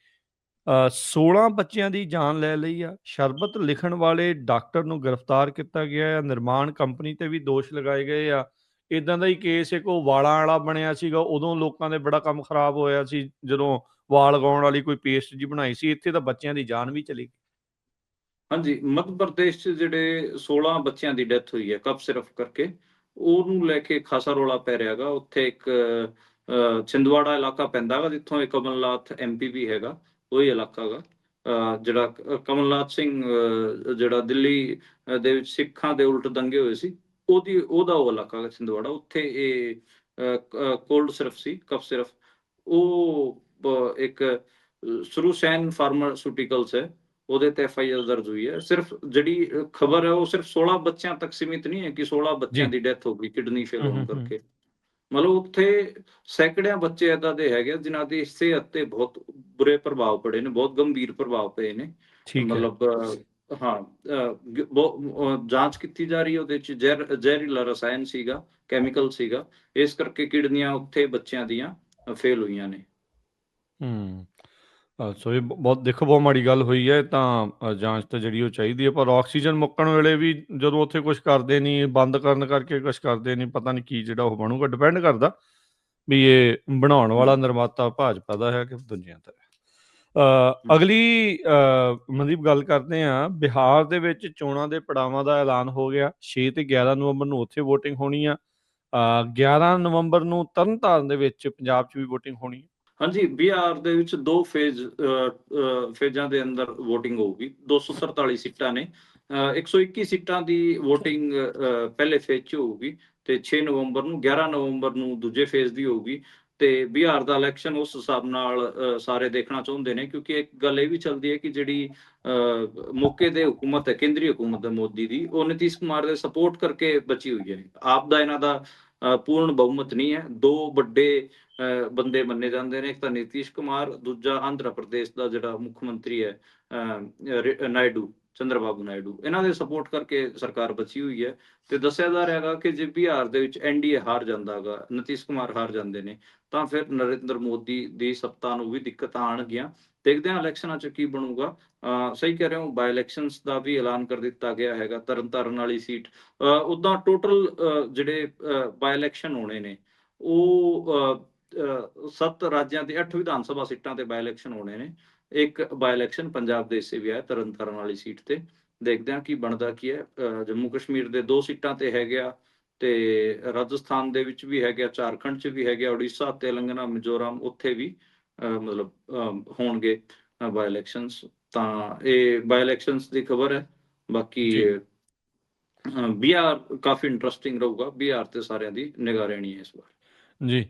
16 ਬੱਚਿਆਂ ਦੀ ਜਾਨ ਲੈ ਲਈ ਆ। ਸ਼ਰਬਤ ਲਿਖਣ ਵਾਲੇ ਡਾਕਟਰ ਨੂੰ ਗ੍ਰਿਫਤਾਰ ਕੀਤਾ ਗਿਆ ਆ। ਨਿਰਮਾਣ ਕੰਪਨੀ ਤੇ ਵੀ ਦੋਸ਼ ਲਗਾਏ ਗਏ ਆ। ਇਦਾਂ ਦਾ ਹੀ ਕੇਸ ਇੱਕ ਉਹ ਵਾਲਾਂ ਵਾਲਾ ਬਣਿਆ ਸੀਗਾ। ਉਦੋਂ ਲੋਕਾਂ ਦੇ ਬੜਾ ਕੰਮ ਖਰਾਬ ਹੋਇਆ ਸੀ। ਜਦੋਂ ਵਾਲ ਲਗਾਉਣ ਵਾਲੀ ਕੋਈ ਪੇਸਟ ਜੀ ਬਣਾਈ ਸੀ, ਇੱਥੇ ਤਾਂ ਬੱਚਿਆਂ ਦੀ ਜਾਨ ਵੀ ਚਲੀ ਗਈ। ਹਾਂਜੀ, ਮੱਧ ਪ੍ਰਦੇਸ਼ 'ਚ ਜਿਹੜੇ 16 ਬੱਚਿਆਂ ਦੀ ਡੈਥ ਹੋਈ ਹੈ, ਕਫ ਸਿਰਫ ਕਰਕੇ, ਉਹਨੂੰ ਲੈ ਕੇ ਖਾਸਾ ਰੋਲਾ ਪੈ ਰਿਹਾਗਾ ਉੱਥੇ ਇੱਕ ਛਿੰਦਵਾੜਾ ਇਲਾਕਾ ਪੈਂਦਾ ਜਿੱਥੋਂ ਇੱਕ ਕਮਲਨਾਥ ਐਮਪੀ ਵੀ ਹੈਗਾ। ਉਹੀ ਇਲਾਕਾ ਹੈਗਾ ਜਿਹੜਾ ਕਮਲਨਾਥ ਸਿੰਘ ਜਿਹੜਾ ਦਿੱਲੀ ਦੇ ਵਿੱਚ ਸਿੱਖਾਂ ਦੇ ਉਲਟ ਦੰਗੇ ਹੋਏ ਸੀ ਉਹਦੀ ਉਹਦਾ ਉਹ ਇਲਾਕਾ ਹੈਗਾ ਛਿੰਦਵਾੜਾ ਉੱਥੇ ਇਹ ਕੋਲਡ ਸਿਰਫ ਸੀ ਕਫ ਸਿਰਫ ਉਹ ਇੱਕ ਸਰੂਸੈਨ ਫਾਰਮਾਸਿਊਟੀਕਲਸ ਹੈ ਉਹਦੇ ਤੇ ਐਫ ਆਈ ਆਰ ਦਰਜ ਹੋਈ ਹੈ ਸਿਰਫ ਜਿਹੜੀ ਖਬਰ ਹੈ ਉਹ ਸਿਰਫ 16 ਬੱਚਿਆਂ ਤੱਕ ਸੀਮਿਤ ਨਹੀਂ ਹੈ ਕਿ 16 ਬੱਚਿਆਂ। ਦੀ ਡੈਥ ਹੋ ਗਈ ਕਿਡਨੀ ਫੇਲ ਹੋਣ। ਕਰਕੇ ਮਤਲਬ ਉੱਥੇ ਸੈਂਕੜਿਆਂ ਬੱਚੇ ਏਦਾਂ ਦੇ ਹੈਗੇ ਜਿਨ੍ਹਾਂ ਦੀ ਸਿਹਤ ਤੇ ਬਹੁਤ ਬੁਰੇ ਪ੍ਰਭਾਵ ਪੜੇ ਨੇ ਬਹੁਤ ਗੰਭੀਰ ਪ੍ਰਭਾਵ ਪਏ ਨੇ। ਮਤਲਬ ਹਾਂ ਜਾਂਚ ਕੀਤੀ ਜਾ ਰਹੀ ਹੈ ਉਹਦੇ ਚ ਜ਼ਹਿਰ ਜ਼ਹਿਰੀਲਾ ਰਸਾਇਣ ਸੀਗਾ ਕੈਮੀਕਲ ਸੀਗਾ। ਇਸ ਕਰਕੇ ਕਿਡਨੀਆਂ ਉੱਥੇ ਬੱਚਿਆਂ ਦੀਆਂ ਫੇਲ ਹੋਈਆਂ ਨੇ। ਹੂੰ। ਸੋ ਇਹ ਬਹੁਤ ਦੇਖੋ ਬਹੁਤ ਮਾੜੀ ਗੱਲ ਹੋਈ ਹੈ ਤਾਂ ਜਾਂਚ ਤਾਂ ਜਿਹੜੀ ਉਹ ਚਾਹੀਦੀ ਹੈ ਪਰ ਆਕਸੀਜਨ ਮੁੱਕਣ ਵੇਲੇ ਵੀ ਜਦੋਂ ਉੱਥੇ ਕੁਝ ਕਰਦੇ ਨਹੀਂ ਬੰਦ ਕਰਨ ਕਰਕੇ ਕੁਝ ਕਰਦੇ ਨਹੀਂ ਪਤਾ ਨਹੀਂ ਕੀ ਜਿਹੜਾ ਉਹ ਬਣੂਗਾ ਡਿਪੈਂਡ ਕਰਦਾ ਵੀ ਇਹ ਬਣਾਉਣ ਵਾਲਾ ਨਿਰਮਾਤਾ ਭਾਜਪਾ ਦਾ ਹੈ ਕਿ ਦੂਜਿਆਂ ਦਾ ਹੈ। ਅਗਲੀ ਮਨਦੀਪ ਗੱਲ ਕਰਦੇ ਆ ਬਿਹਾਰ ਦੇ ਵਿੱਚ ਚੋਣਾਂ ਦੇ ਪੜਾਵਾਂ ਦਾ ਐਲਾਨ ਹੋ ਗਿਆ 6 ਤੇ 11 ਨਵੰਬਰ ਨੂੰ ਉੱਥੇ VOTING ਹੋਣੀ ਆ ਅ, 11 ਨਵੰਬਰ ਨੂੰ ਤਰਨਤਾਰਨ ਦੇ ਵਿੱਚ ਪੰਜਾਬ 'ਚ ਵੀ VOTING ਹੋਣੀ ਹੈ ਹਾਂਜੀ ਬਿਹਾਰ ਦੇ ਵਿੱਚ ਦੋ ਫੇਜ਼ ਫੇਜ਼ਾਂ ਦੇ ਅੰਦਰ VOTING ਹੋਊਗੀ। 247 ਸੀਟਾਂ ਨੇ। 121 ਸੀਟਾਂ ਦੀ VOTING ਪਹਿਲੇ ਫੇਜ਼ 'ਚ ਹੋਊਗੀ ਤੇ 6 ਨਵੰਬਰ ਨੂੰ 11 ਨਵੰਬਰ ਨੂੰ ਦੂਜੇ ਫੇਜ਼ ਦੀ ਹੋਊਗੀ। ਤੇ ਬਿਹਾਰ ਦਾ ਇਲੈਕਸ਼ਨ ਉਸ ਹਿਸਾਬ ਨਾਲ ਸਾਰੇ ਦੇਖਣਾ ਚਾਹੁੰਦੇ ਨੇ ਕਿਉਂਕਿ ਇੱਕ ਗੱਲ ਇਹ ਵੀ ਚੱਲਦੀ ਹੈ ਕਿ ਜਿਹੜੀ ਮੌਕੇ ਤੇ ਹਕੂਮਤ ਹੈ, ਕੇਂਦਰੀ ਹਕੂਮਤ ਹੈ ਮੋਦੀ ਦੀ, ਉਹ ਨਿਤੀਸ਼ ਕੁਮਾਰ ਦੇ ਸਪੋਰਟ ਕਰਕੇ ਬਚੀ ਹੋਈ ਹੈ। ਆਪ ਦਾ ਇਹਨਾਂ ਦਾ ਪੂਰਨ ਬਹੁਮਤ ਨਹੀਂ ਹੈ। ਦੋ ਵੱਡੇ ਅਹ, ਬੰਦੇ ਮੰਨੇ ਜਾਂਦੇ ਨੇ ਇੱਕ ਤਾਂ ਨੀਤੀਸ਼ ਕੁਮਾਰ ਦੂਜਾ ਆਂਧਰਾ ਪ੍ਰਦੇਸ਼ ਦਾ ਜਿਹੜਾ ਮੁੱਖ ਮੰਤਰੀ ਹੈ ਅਹ, ਨਾਇਡੂ। ਚੰਦਰਬਾਬੂ ਨਾਇਡੂ। ਇਹਨਾਂ ਦੇ ਸਪੋਰਟ ਕਰਕੇ ਸਰਕਾਰ ਬਚੀ ਹੋਈ ਹੈ ਤੇ ਦੱਸਿਆ ਜਾ ਰਿਹਾ ਹੈਗਾ ਕਿ ਜੇ ਬਿਹਾਰ ਦੇ ਵਿੱਚ ਐਨਡੀਏ ਹਾਰ ਜਾਂਦਾ ਹੈਗਾ ਕੁਮਾਰ ਹਾਰ ਜਾਂਦੇ ਨੇ, ਤਾਂ ਫਿਰ ਨਰਿੰਦਰ ਮੋਦੀ ਦੀ ਸੱਤਾ ਨੂੰ ਵੀ ਦਿੱਕਤਾਂ ਆਣਗੀਆਂ ਦੇਖਦੇ ਹਾਂ ਇਲੈਕਸ਼ਨਾਂ 'ਚ ਕੀ ਬਣੂਗਾ। ਸਹੀ ਕਹਿ ਰਹੇ ਹੋ ਬਾਈ ਇਲੈਕਸ਼ਨਸ ਦਾ ਵੀ ਐਲਾਨ ਕਰ ਦਿੱਤਾ ਗਿਆ ਹੈਗਾ, ਤਰਨਤਾਰਨ ਵਾਲੀ ਸੀਟ। ਉਦਾਂ ਟੋਟਲ ਜਿਹੜੇ ਬਾਈ ਇਲੈਕਸ਼ਨ ਹੋਣੇ ਨੇ, ਉਹ ਸੱਤ ਰਾਜਾਂ ਦੇ ਅੱਠ ਵਿਧਾਨ ਸਭਾ ਸੀਟਾਂ ਤੇ ਬਾਈ ਇਲੈਕਸ਼ਨ ਹੋਣੇ ਨੇ। ਇੱਕ ਬਾਈ ਇਲੈਕਸ਼ਨ ਪੰਜਾਬ ਦੇ ਹਿੱਸੇ ਵੀ ਹੈ ਤਰਨਤਾਰਨ ਵਾਲੀ ਸੀਟ ਤੇ। ਦੇਖਦੇ ਹਾਂ ਕੀ ਬਣਦਾ ਕੀ ਹੈ। ਜੰਮੂ ਕਸ਼ਮੀਰ ਦੇ ਦੋ ਸੀਟਾਂ ਤੇ ਹੈਗੇ ਆ ਤੇ ਰਾਜਸਥਾਨ ਦੇ ਵਿੱਚ ਵੀ ਹੈਗੇ ਆ ਝਾਰਖੰਡ 'ਚ ਵੀ ਹੈਗੇ ਆ ਉੜੀਸਾ ਤੇਲੰਗਾਨਾ ਮਿਜ਼ੋਰਮ ਉੱਥੇ ਵੀ ਮਤਲਬ ਹੋਣਗੇ ਬਾਈ ਇਲੈਕਸ਼ਨਸ ਤਾਂ ਇਹ ਬਾਈ ਇਲੈਕਸ਼ਨਸ ਦੀ ਖਬਰ ਹੈ। ਬਾਕੀ ਬਿਹਾਰ ਕਾਫੀ ਇੰਟਰਸਟਿੰਗ ਰਹੂਗਾ। ਬਿਹਾਰ ਤੇ ਸਾਰਿਆਂ ਦੀ ਨਿਗਾਹ ਰਹਿਣੀ ਹੈ ਇਸ ਵਾਰ। ਜੀ।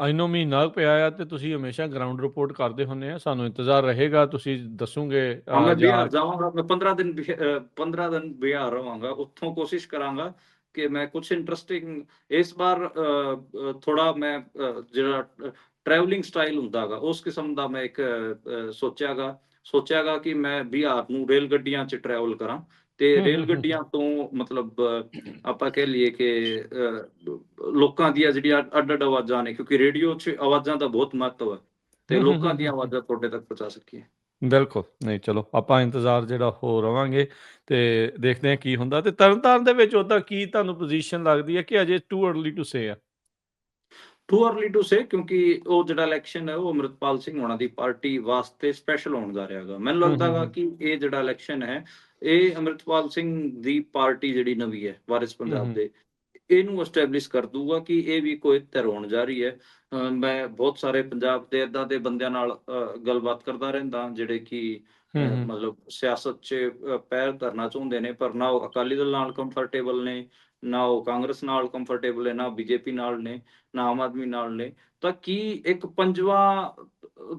ਆਈ ਨੋ ਮਹੀਨਾ ਪਿਆ ਆ ਤੇ ਤੁਸੀਂ ਹਮੇਸ਼ਾ ਗਰਾਊਂਡ ਰਿਪੋਰਟ ਕਰਦੇ ਹੁੰਦੇ ਆ ਸਾਨੂੰ ਇੰਤਜ਼ਾਰ ਰਹੇਗਾ ਤੁਸੀਂ ਦੱਸੋਗੇ ਮੈਂ ਬਿਹਾਰ ਜਾਵਾਂਗਾ ਮੈਂ 15 ਦਿਨ ਬਿਹਾ- ਅਹ 15 ਦਿਨ ਬਿਹਾਰ ਰਵਾਂਗਾ ਉੱਥੋਂ ਕੋਸ਼ਿਸ਼ ਕਰਾਂਗਾ ਕਿ ਮੈਂ ਕੁਝ ਇੰਟਰਸਟਿੰਗ ਇਸ ਵਾਰ ਥੋੜਾ ਮੈਂ ਜਿਹੜਾ ਟਰੈਵਲਿੰਗ ਸਟਾਈਲ ਹੁੰਦਾਗਾ ਉਸ ਕਿਸਮ ਦਾ ਮੈਂ ਇੱਕ ਸੋਚਿਆਗਾ ਸੋਚਿਆਗਾ ਕਿ ਮੈਂ ਬਿਹਾਰ ਨੂੰ ਰੇਲ ਗੱਡੀਆਂ 'ਚ ਟਰੈਵਲ ਕਰਾਂ ਤੇ ਰੇਲ ਗੱਡੀਆਂ ਤੋਂ ਮਤਲਬ ਆਪਾਂ ਕਹਿ ਲਈਏ ਕਿ ਲੋਕਾਂ ਦੀਆਂ ਜਿਹੜੀਆਂ ਅੱਡ-ਅੱਡ ਆਵਾਜ਼ਾਂ ਨੇ ਕਿਉਂਕਿ ਰੇਡੀਓ 'ਚ ਆਵਾਜ਼ਾਂ ਦਾ ਬਹੁਤ ਮਹੱਤਵ ਹੈ ਤੇ ਲੋਕਾਂ ਦੀਆਂ ਆਵਾਜ਼ਾਂ ਤੁਹਾਡੇ ਤੱਕ ਪਹੁੰਚਾ ਸਕੀਏ। ਬਿਲਕੁਲ ਨਹੀਂ ਚਲੋ ਆਪਾਂ ਇੰਤਜ਼ਾਰ ਜਿਹੜਾ ਹੋ ਰਵਾਂਗੇ ਤੇ ਦੇਖਦੇ ਹਾਂ ਕੀ ਹੁੰਦਾ ਤੇ ਤਰਨਤਾਰਨ ਦੇ ਵਿੱਚ ਉਹਦਾ ਕੀ ਤੁਹਾਨੂੰ ਪੋਜੀਸ਼ਨ ਲੱਗਦੀ ਹੈ ਕਿ ਅਜੇ ਟੂ अर्ਲੀ ਟੂ ਸੇ ਆ? ਟੂ ਅਰਲੀ ਟੂ ਸੇ ਕਿਉਂਕਿ ਉਹ ਜਿਹੜਾ ਇਲੈਕਸ਼ਨ ਹੈ ਉਹ ਅਮਰਿਤਪਾਲ ਸਿੰਘ ਹੋਣਾ ਦੀ ਪਾਰਟੀ ਵਾਸਤੇ ਸਪੈਸ਼ਲ ਹੋਣ ਜਾ ਰਿਹਾ ਹੈਗਾ। ਮੈਨੂੰ ਲੱਗਦਾ ਹੈਗਾ ਕਿ ਇਹ ਜਿਹੜਾ ਇਲੈਕਸ਼ਨ ਹੈ ਇਹ ਅਮਰਿਤਪਾਲ ਸਿੰਘ ਦੀ ਪਾਰਟੀ ਜਿਹੜੀ ਨਵੀਂ ਹੈ ਵਾਰਿਸ। ਪੰਜਾਬ ਦੇ ਇਹਨੂੰ ਐਸਟੈਬਲਿਸ਼ ਕਰ ਦੂਗਾ ਕਿ ਇਹ ਵੀ ਕੋਈ ਧਿਰ ਹੋਣ ਜਾ ਰਹੀ ਹੈ ਮੈਂ ਬਹੁਤ ਸਾਰੇ ਪੰਜਾਬ ਦੇ ਇਦਾਂ ਦੇ ਬੰਦਿਆਂ ਨਾਲ ਗੱਲਬਾਤ ਕਰਦਾ ਰਹਿੰਦਾ ਜਿਹੜੇ ਕਿ। ਮਤਲਬ ਸਿਆਸਤ 'ਚ ਪੈਰ ਧਰਨਾ ਚਾਹੁੰਦੇ ਨੇ ਪਰ ਨਾ ਉਹ ਅਕਾਲੀ ਦਲ ਨਾਲ ਕੰਫਰਟੇਬਲ ਨੇ ਨਾ ਉਹ ਕਾਂਗਰਸ ਨਾਲ ਕੰਫਰਟੇਬਲ ਹੈ ਨਾ ਬੀਜੇਪੀ ਨਾਲ ਨੇ ਨਾ ਆਮ ਆਦਮੀ ਨਾਲ ਨੇ ਤਾਂ ਕੀ ਇੱਕ ਪੰਜਵਾਂ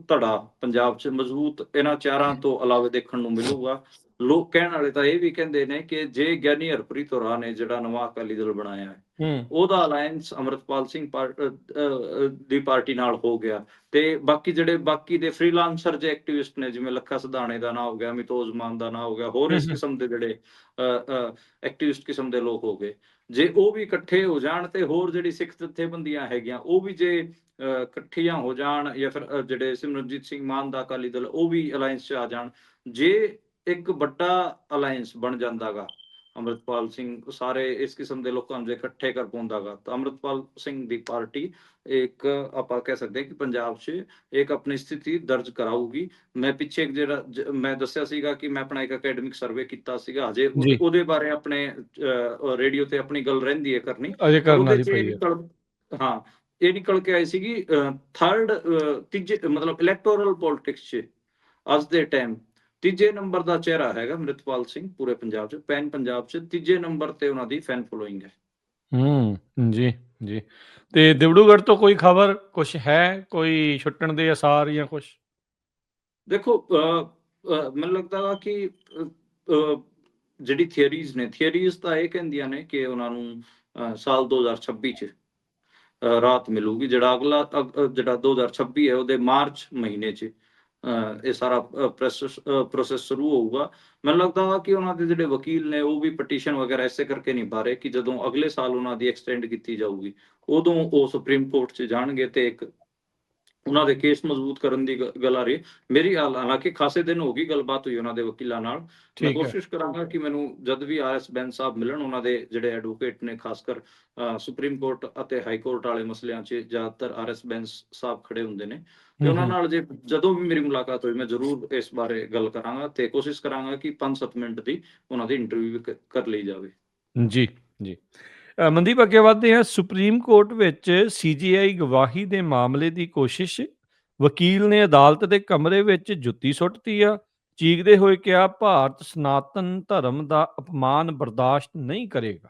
ਧੜਾ ਪੰਜਾਬ 'ਚ ਮਜ਼ਬੂਤ ਇਹਨਾਂ ਚਾਰਾਂ ਤੋਂ ਇਲਾਵਾ ਦੇਖਣ ਨੂੰ ਮਿਲੂਗਾ ਲੋਕ ਕਹਿਣ ਵਾਲੇ ਤਾਂ ਇਹ ਵੀ ਕਹਿੰਦੇ ਨੇ ਕਿ ਜੇ ਗਿਆਨੀ ਹਰਪ੍ਰੀਤ ਹੋਰਾਂ ਨੇ ਜਿਹੜਾ ਨਵਾਂ ਅਕਾਲੀ ਦਲ ਬਣਾਇਆ ਹੈ ਉਹਦਾ ਅਲਾਈਅੰਸ ਅਮਰਤਪਾਲ ਸਿੰਘ ਦੀ ਪਾਰਟੀ ਨਾਲ ਹੋ ਗਿਆ ਤੇ ਬਾਕੀ ਜਿਹੜੇ ਬਾਕੀ ਦੇ ਫ੍ਰੀਲਾਂਸਰ ਜੇ ਐਕਟਿਵਿਸਟ ਨੇ ਜਿਵੇਂ ਲੱਖਾ ਸਧਾਣੇ ਦਾ ਨਾਂ ਹੋ ਗਿਆ ਅਮਿਤੋਜ ਮਾਨ ਦਾ ਨਾਂ ਹੋ ਗਿਆ ਹੋਰ ਇਸ। ਕਿਸਮ ਦੇ ਜਿਹੜੇ ਐਕਟਿਵਿਸਟ ਕਿਸਮ ਦੇ ਲੋਕ ਹੋ ਗਏ ਜੇ ਉਹ ਵੀ ਇਕੱਠੇ ਹੋ ਜਾਣ ਤੇ ਹੋਰ ਜਿਹੜੀ ਸਿੱਖ ਜਥੇਬੰਦੀਆਂ ਹੈਗੀਆਂ ਉਹ ਵੀ ਜੇ ਇਕੱਠੀਆਂ ਹੋ ਜਾਣ ਜਾਂ ਫਿਰ ਜਿਹੜੇ ਸਿਮਰਨਜੀਤ ਸਿੰਘ ਮਾਨ ਦਾ ਅਕਾਲੀ ਦਲ ਉਹ ਵੀ ਅਲਾਈਅੰਸ 'ਚ ਆ ਜਾਣ ਜੇ ਇੱਕ ਵੱਡਾ ਅਲਾਈਅੰਸ ਬਣ ਜਾਂਦਾਗਾ। ਅਮਰਿਤਪਾਲ ਸਿੰਘ ਸਾਰੇ ਇਸ ਕਿਸਮ ਦੇ ਲੋਕਾਂ ਨੂੰ ਜੇ ਇਕੱਠੇ ਕਰ ਪਾਉਂਦਾਗਾ। ਤਾਂ ਅਮਰਿਤਪਾਲ ਸਿੰਘ ਦੀ ਪਾਰਟੀ ਇੱਕ ਆਪਾਂ ਕਹਿ ਸਕਦੇ ਕਿ ਪੰਜਾਬ 'ਚ ਇੱਕ ਆਪਣੀ ਸਥਿਤੀ ਦਰਜ ਕਰਾਊਗੀ। ਮੈਂ ਪਿੱਛੇ ਇੱਕ ਜਿਹੜਾ ਜ- ਮੈਂ ਦੱਸਿਆ ਸੀਗਾ ਕਿ ਮੈਂ ਆਪਣਾ ਇੱਕ ਅਕੈਡਮਿਕ ਸਰਵੇ ਕੀਤਾ ਸੀਗਾ। ਹਜੇ ਉਹ- ਜੀ। ਉਹਦੇ ਬਾਰੇ ਆਪਣੇ ਰੇਡੀਓ ਤੇ ਆਪਣੀ ਗੱਲ ਰਹਿੰਦੀ ਹੈ ਕਰਨੀ। ਅਜੇ ਕਰਨ ਪਈ ਨਿਕਲ ਹਾਂ ਇਹ ਨਿਕਲ ਕੇ ਆਈ ਸੀਗੀ ਥਰਡ ਤੀਜੇ ਮਤਲਬ ਇਲੈਕਟੋਰਲ ਪੋਲਿਟਿਕਸ 'ਚ ਅੱਜ ਦੇ ਟਾਈਮ ਤੀਜੇ ਨੰਬਰ ਦਾ ਚਿਹਰਾ ਹੈਗਾ ਅਮਰਿਤਪਾਲ ਸਿੰਘ ਪੂਰੇ ਪੰਜਾਬ 'ਚ ਪੈਨ ਪੰਜਾਬ 'ਚ। ਤੀਜੇ ਨੰਬਰ ਤੇ ਉਹਨਾਂ ਦੀ ਫੈਨ ਫੋਲੋਇੰਗ ਹੈ। ਹੂੰ ਜੀ ਜੀ। ਤੇ ਦਿਬੜੂਗੜ੍ਹ ਤੋਂ ਕੋਈ ਖਬਰ ਕੁਝ ਹੈ? ਕੋਈ ਛੁੱਟਣ ਦੇ ਆਸਾਰ ਜਾਂ ਕੁਝ ਦੇਖੋ ਮੈਨੂੰ ਲੱਗਦਾ ਕਿ ਜਿਹੜੀ ਥਿਅਰੀਜ਼ ਨੇ ਥਿਅਰੀਜ਼ ਤਾਂ ਇਹ ਕਹਿੰਦੀਆਂ ਨੇ ਕਿ ਉਹਨਾਂ ਨੂੰ ਸਾਲ 2026 ਚ ਰਾਤ ਮਿਲੂਗੀ। ਜਿਹੜਾ ਅਗਲਾ ਜਿਹੜਾ 2026 ਹੈ ਉਹਦੇ ਮਾਰਚ ਮਹੀਨੇ ਚ ਇਹ ਸਾਰਾ ਪ੍ਰੋਸੈਸ ਸ਼ੁਰੂ ਹੋਊਗਾ। ਮੈਨੂੰ ਲੱਗਦਾ ਵਾ ਕਿ ਉਹਨਾਂ ਦੇ ਜਿਹੜੇ ਵਕੀਲ ਨੇ ਉਹ ਵੀ ਪਟੀਸ਼ਨ ਵਗੈਰਾ ਐਸੇ ਕਰਕੇ ਨਹੀਂ ਰਹੇ ਕਿ ਜਦੋਂ ਅਗਲੇ ਸਾਲ ਉਹਨਾਂ ਦੀ ਐਕਸਟੈਂਡ ਕੀਤੀ ਜਾਊਗੀ ਉਦੋਂ ਉਹ ਸੁਪਰੀਮ ਕੋਰਟ 'ਚ ਜਾਣਗੇ ਤੇ ਇੱਕ ਉਹਨਾਂ ਦੇ ਕੇਸ ਮਜ਼ਬੂਤ ਕਰਨ ਦੀ ਗੱਲ ਆ ਰਹੀ। ਮੇਰੀ ਹਾਲ- ਹਾਲਾਂਕਿ ਖਾਸੇ ਦਿਨ ਹੋ ਗਈ ਗੱਲਬਾਤ ਹੋਈ ਉਹਨਾਂ ਦੇ ਵਕੀਲਾਂ ਨਾਲ। ਮੈਂ ਕੋਸ਼ਿਸ਼ ਕਰਾਂਗਾ ਕਿ ਮੈਨੂੰ ਜਦ ਵੀ ਆਰਐਸ ਬੈਂਸ ਸਾਹਿਬ ਮਿਲਣ ਉਹਨਾਂ ਦੇ ਜਿਹੜੇ ਐਡਵੋਕੇਟ ਨੇ ਖਾਸ ਕਰ ਸੁਪਰੀਮ ਕੋਰਟ ਅਤੇ ਹਾਈ ਕੋਰਟ ਵਾਲੇ ਮਸਲਿਆਂ 'ਚ ਜ਼ਿਆਦਾਤਰ ਆਰਐਸ ਬੈਂਸ ਸਾਹਿਬ ਖੜੇ ਹੁੰਦੇ ਨੇ। ਤੇ ਉਹਨਾਂ। ਨਾਲ ਜੇ ਜਦੋਂ ਵੀ ਮੇਰੀ ਮੁਲਾਕਾਤ ਹੋਈ ਮੈਂ ਜ਼ਰੂਰ ਇਸ ਬਾਰੇ ਗੱਲ ਕਰਾਂਗਾ ਤੇ ਕੋਸ਼ਿਸ਼ ਕਰਾਂਗਾ ਕਿ 5-7 ਮਿੰਟ ਦੀ ਉਹਨਾਂ ਦੀ ਇੰਟਰਵਿਊ ਕਰ ਲਈ ਜਾਵੇ। ਜੀ ਜੀ। ਮਨਦੀਪ ਅੱਗੇ ਵਧਦੇ ਹਾਂ। ਸੁਪਰੀਮ ਕੋਰਟ ਵਿੱਚ ਸੀਜੀਆਈ ਗਵਾਹੀ ਦੇ ਮਾਮਲੇ ਦੀ ਕੋਸ਼ਿਸ਼। ਵਕੀਲ ਨੇ ਅਦਾਲਤ ਦੇ ਕਮਰੇ ਵਿੱਚ ਜੁੱਤੀ ਸੁੱਟਤੀ ਆ। ਚੀਕਦੇ ਹੋਏ ਕਿਹਾ ਭਾਰਤ ਸਨਾਤਨ ਧਰਮ ਦਾ ਅਪਮਾਨ ਬਰਦਾਸ਼ਤ ਨਹੀਂ ਕਰੇਗਾ।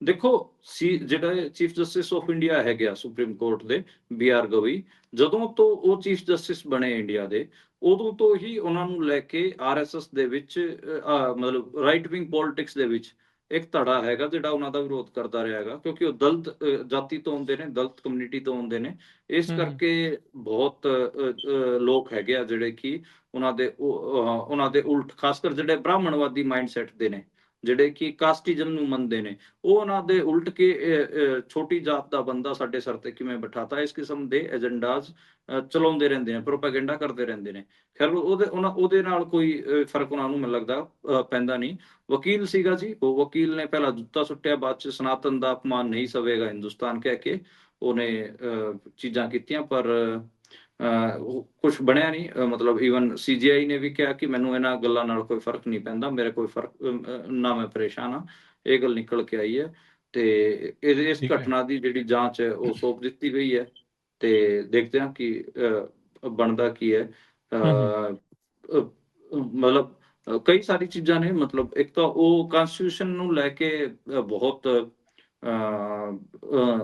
ਦੇਖੋ ਸੀ ਜਿਹੜਾ ਚੀਫ ਜਸਟਿਸ ਆਫ ਇੰਡੀਆ ਹੈਗਾ ਸੁਪਰੀਮ ਕੋਰਟ ਦੇ ਬੀ ਆਰ ਗਵਈ ਜਦੋਂ ਤੋਂ ਉਹ ਚੀਫ ਜਸਟਿਸ ਬਣੇ ਇੰਡੀਆ ਦੇ ਉਦੋਂ ਤੋਂ ਹੀ ਉਹਨਾਂ ਨੂੰ ਲੈ ਕੇ ਆਰਐਸਐਸ ਦੇ ਵਿੱਚ ਆ, ਮਤਲਬ ਰਾਈਟ ਵਿੰਗ ਪੋਲਿਟਿਕਸ ਦੇ ਵਿੱਚ ਇੱਕ ਧੜਾ ਹੈਗਾ ਜਿਹੜਾ ਉਹਨਾਂ ਦਾ ਵਿਰੋਧ ਕਰਦਾ ਰਿਹਾ ਹੈਗਾ ਕਿਉਂਕਿ ਉਹ ਦਲਿਤ ਜਾਤੀ ਤੋਂ ਆਉਂਦੇ ਨੇ ਦਲਿਤ ਕਮਿਊਨਿਟੀ ਤੋਂ ਆਉਂਦੇ ਨੇ ਇਸ। ਕਰਕੇ ਬਹੁਤ ਲੋਕ ਹੈਗੇ ਆ ਜਿਹੜੇ ਕਿ ਉਹਨਾਂ ਦੇ ਉਹਨਾਂ ਦੇ ਉਲਟ ਖਾਸ ਕਰ ਜਿਹੜੇ ਬ੍ਰਾਹਮਣਵਾਦੀ ਮਾਈਂਡਸੈਟ ਦੇ ਨੇ ਜਿਹੜੇ ਕਿ ਕਾਸਟਿਜ਼ਮ ਨੂੰ ਮੰਨਦੇ ਨੇ ਉਹ ਉਹਨਾਂ ਦੇ ਉਲਟ ਕੇ ਛੋਟੀ ਜਾਤ ਦਾ ਬੰਦਾ ਸਾਡੇ ਸਿਰ ਤੇ ਕਿਵੇਂ ਬਿਠਾਤਾ ਇਸ ਕਿਸਮ ਦੇ ਏਜੰਡਾਜ਼ ਚਲਾਉਂਦੇ ਰਹਿੰਦੇ ਨੇ ਪ੍ਰੋਪਾਗੈਂਡਾ ਕਰਦੇ ਰਹਿੰਦੇ ਨੇ। ਖੈਰ ਉਹਦੇ ਉਹਨਾਂ ਉਹਦੇ ਨਾਲ ਕੋਈ ਫ਼ਰਕ ਉਹਨਾਂ ਨੂੰ ਮੈਨੂੰ ਲੱਗਦਾ ਪੈਂਦਾ ਨਹੀਂ। ਵਕੀਲ ਸੀਗਾ ਜੀ ਉਹ ਵਕੀਲ ਨੇ ਪਹਿਲਾਂ ਜੁੱਤਾ ਸੁੱਟਿਆ ਬਾਅਦ ਚ ਸਨਾਤਨ ਦਾ ਅਪਮਾਨ ਨਹੀਂ ਸਵੇਗਾ ਹਿੰਦੁਸਤਾਨ ਕਹਿ ਕੇ ਉਹਨੇ ਅਹ, ਚੀਜ਼ਾਂ ਕੀਤੀਆਂ ਪਰ ਕੁਝ ਬਣਿਆ ਨਹੀਂ ਮਤਲਬ ਈਵਨ ਸੀਜੀਆਈ ਨੇ ਵੀ ਕਿਹਾ ਕਿ ਮੈਨੂੰ ਇਹਨਾਂ ਗੱਲਾਂ ਨਾਲ ਕੋਈ ਫ਼ਰਕ ਨਹੀਂ ਪੈਂਦਾ ਮੇਰੇ ਕੋਈ ਫ਼ਰਕ ਨਾ ਮੈਂ ਪਰੇਸ਼ਾਨ ਆ ਇਹ ਗੱਲ ਨਿਕਲ ਕੇ ਆਈ ਹੈ ਤੇ ਇਸ। ਘਟਨਾ ਦੀ ਜਿਹੜੀ ਜਾਂਚ ਹੈ ਉਹ ਸੌਂਪ ਦਿੱਤੀ ਗਈ ਹੈ ਤੇ ਦੇਖਦੇ ਹਾਂ ਕਿ ਬਣਦਾ ਕੀ ਹੈ। ਮਤਲਬ ਕਈ ਸਾਰੀ ਚੀਜ਼ਾਂ ਨੇ ਮਤਲਬ ਇੱਕ ਤਾਂ ਉਹ ਕਨਸਟੀਟਿਊਸ਼ਨ ਨੂੰ ਲੈ ਕੇ ਬਹੁਤ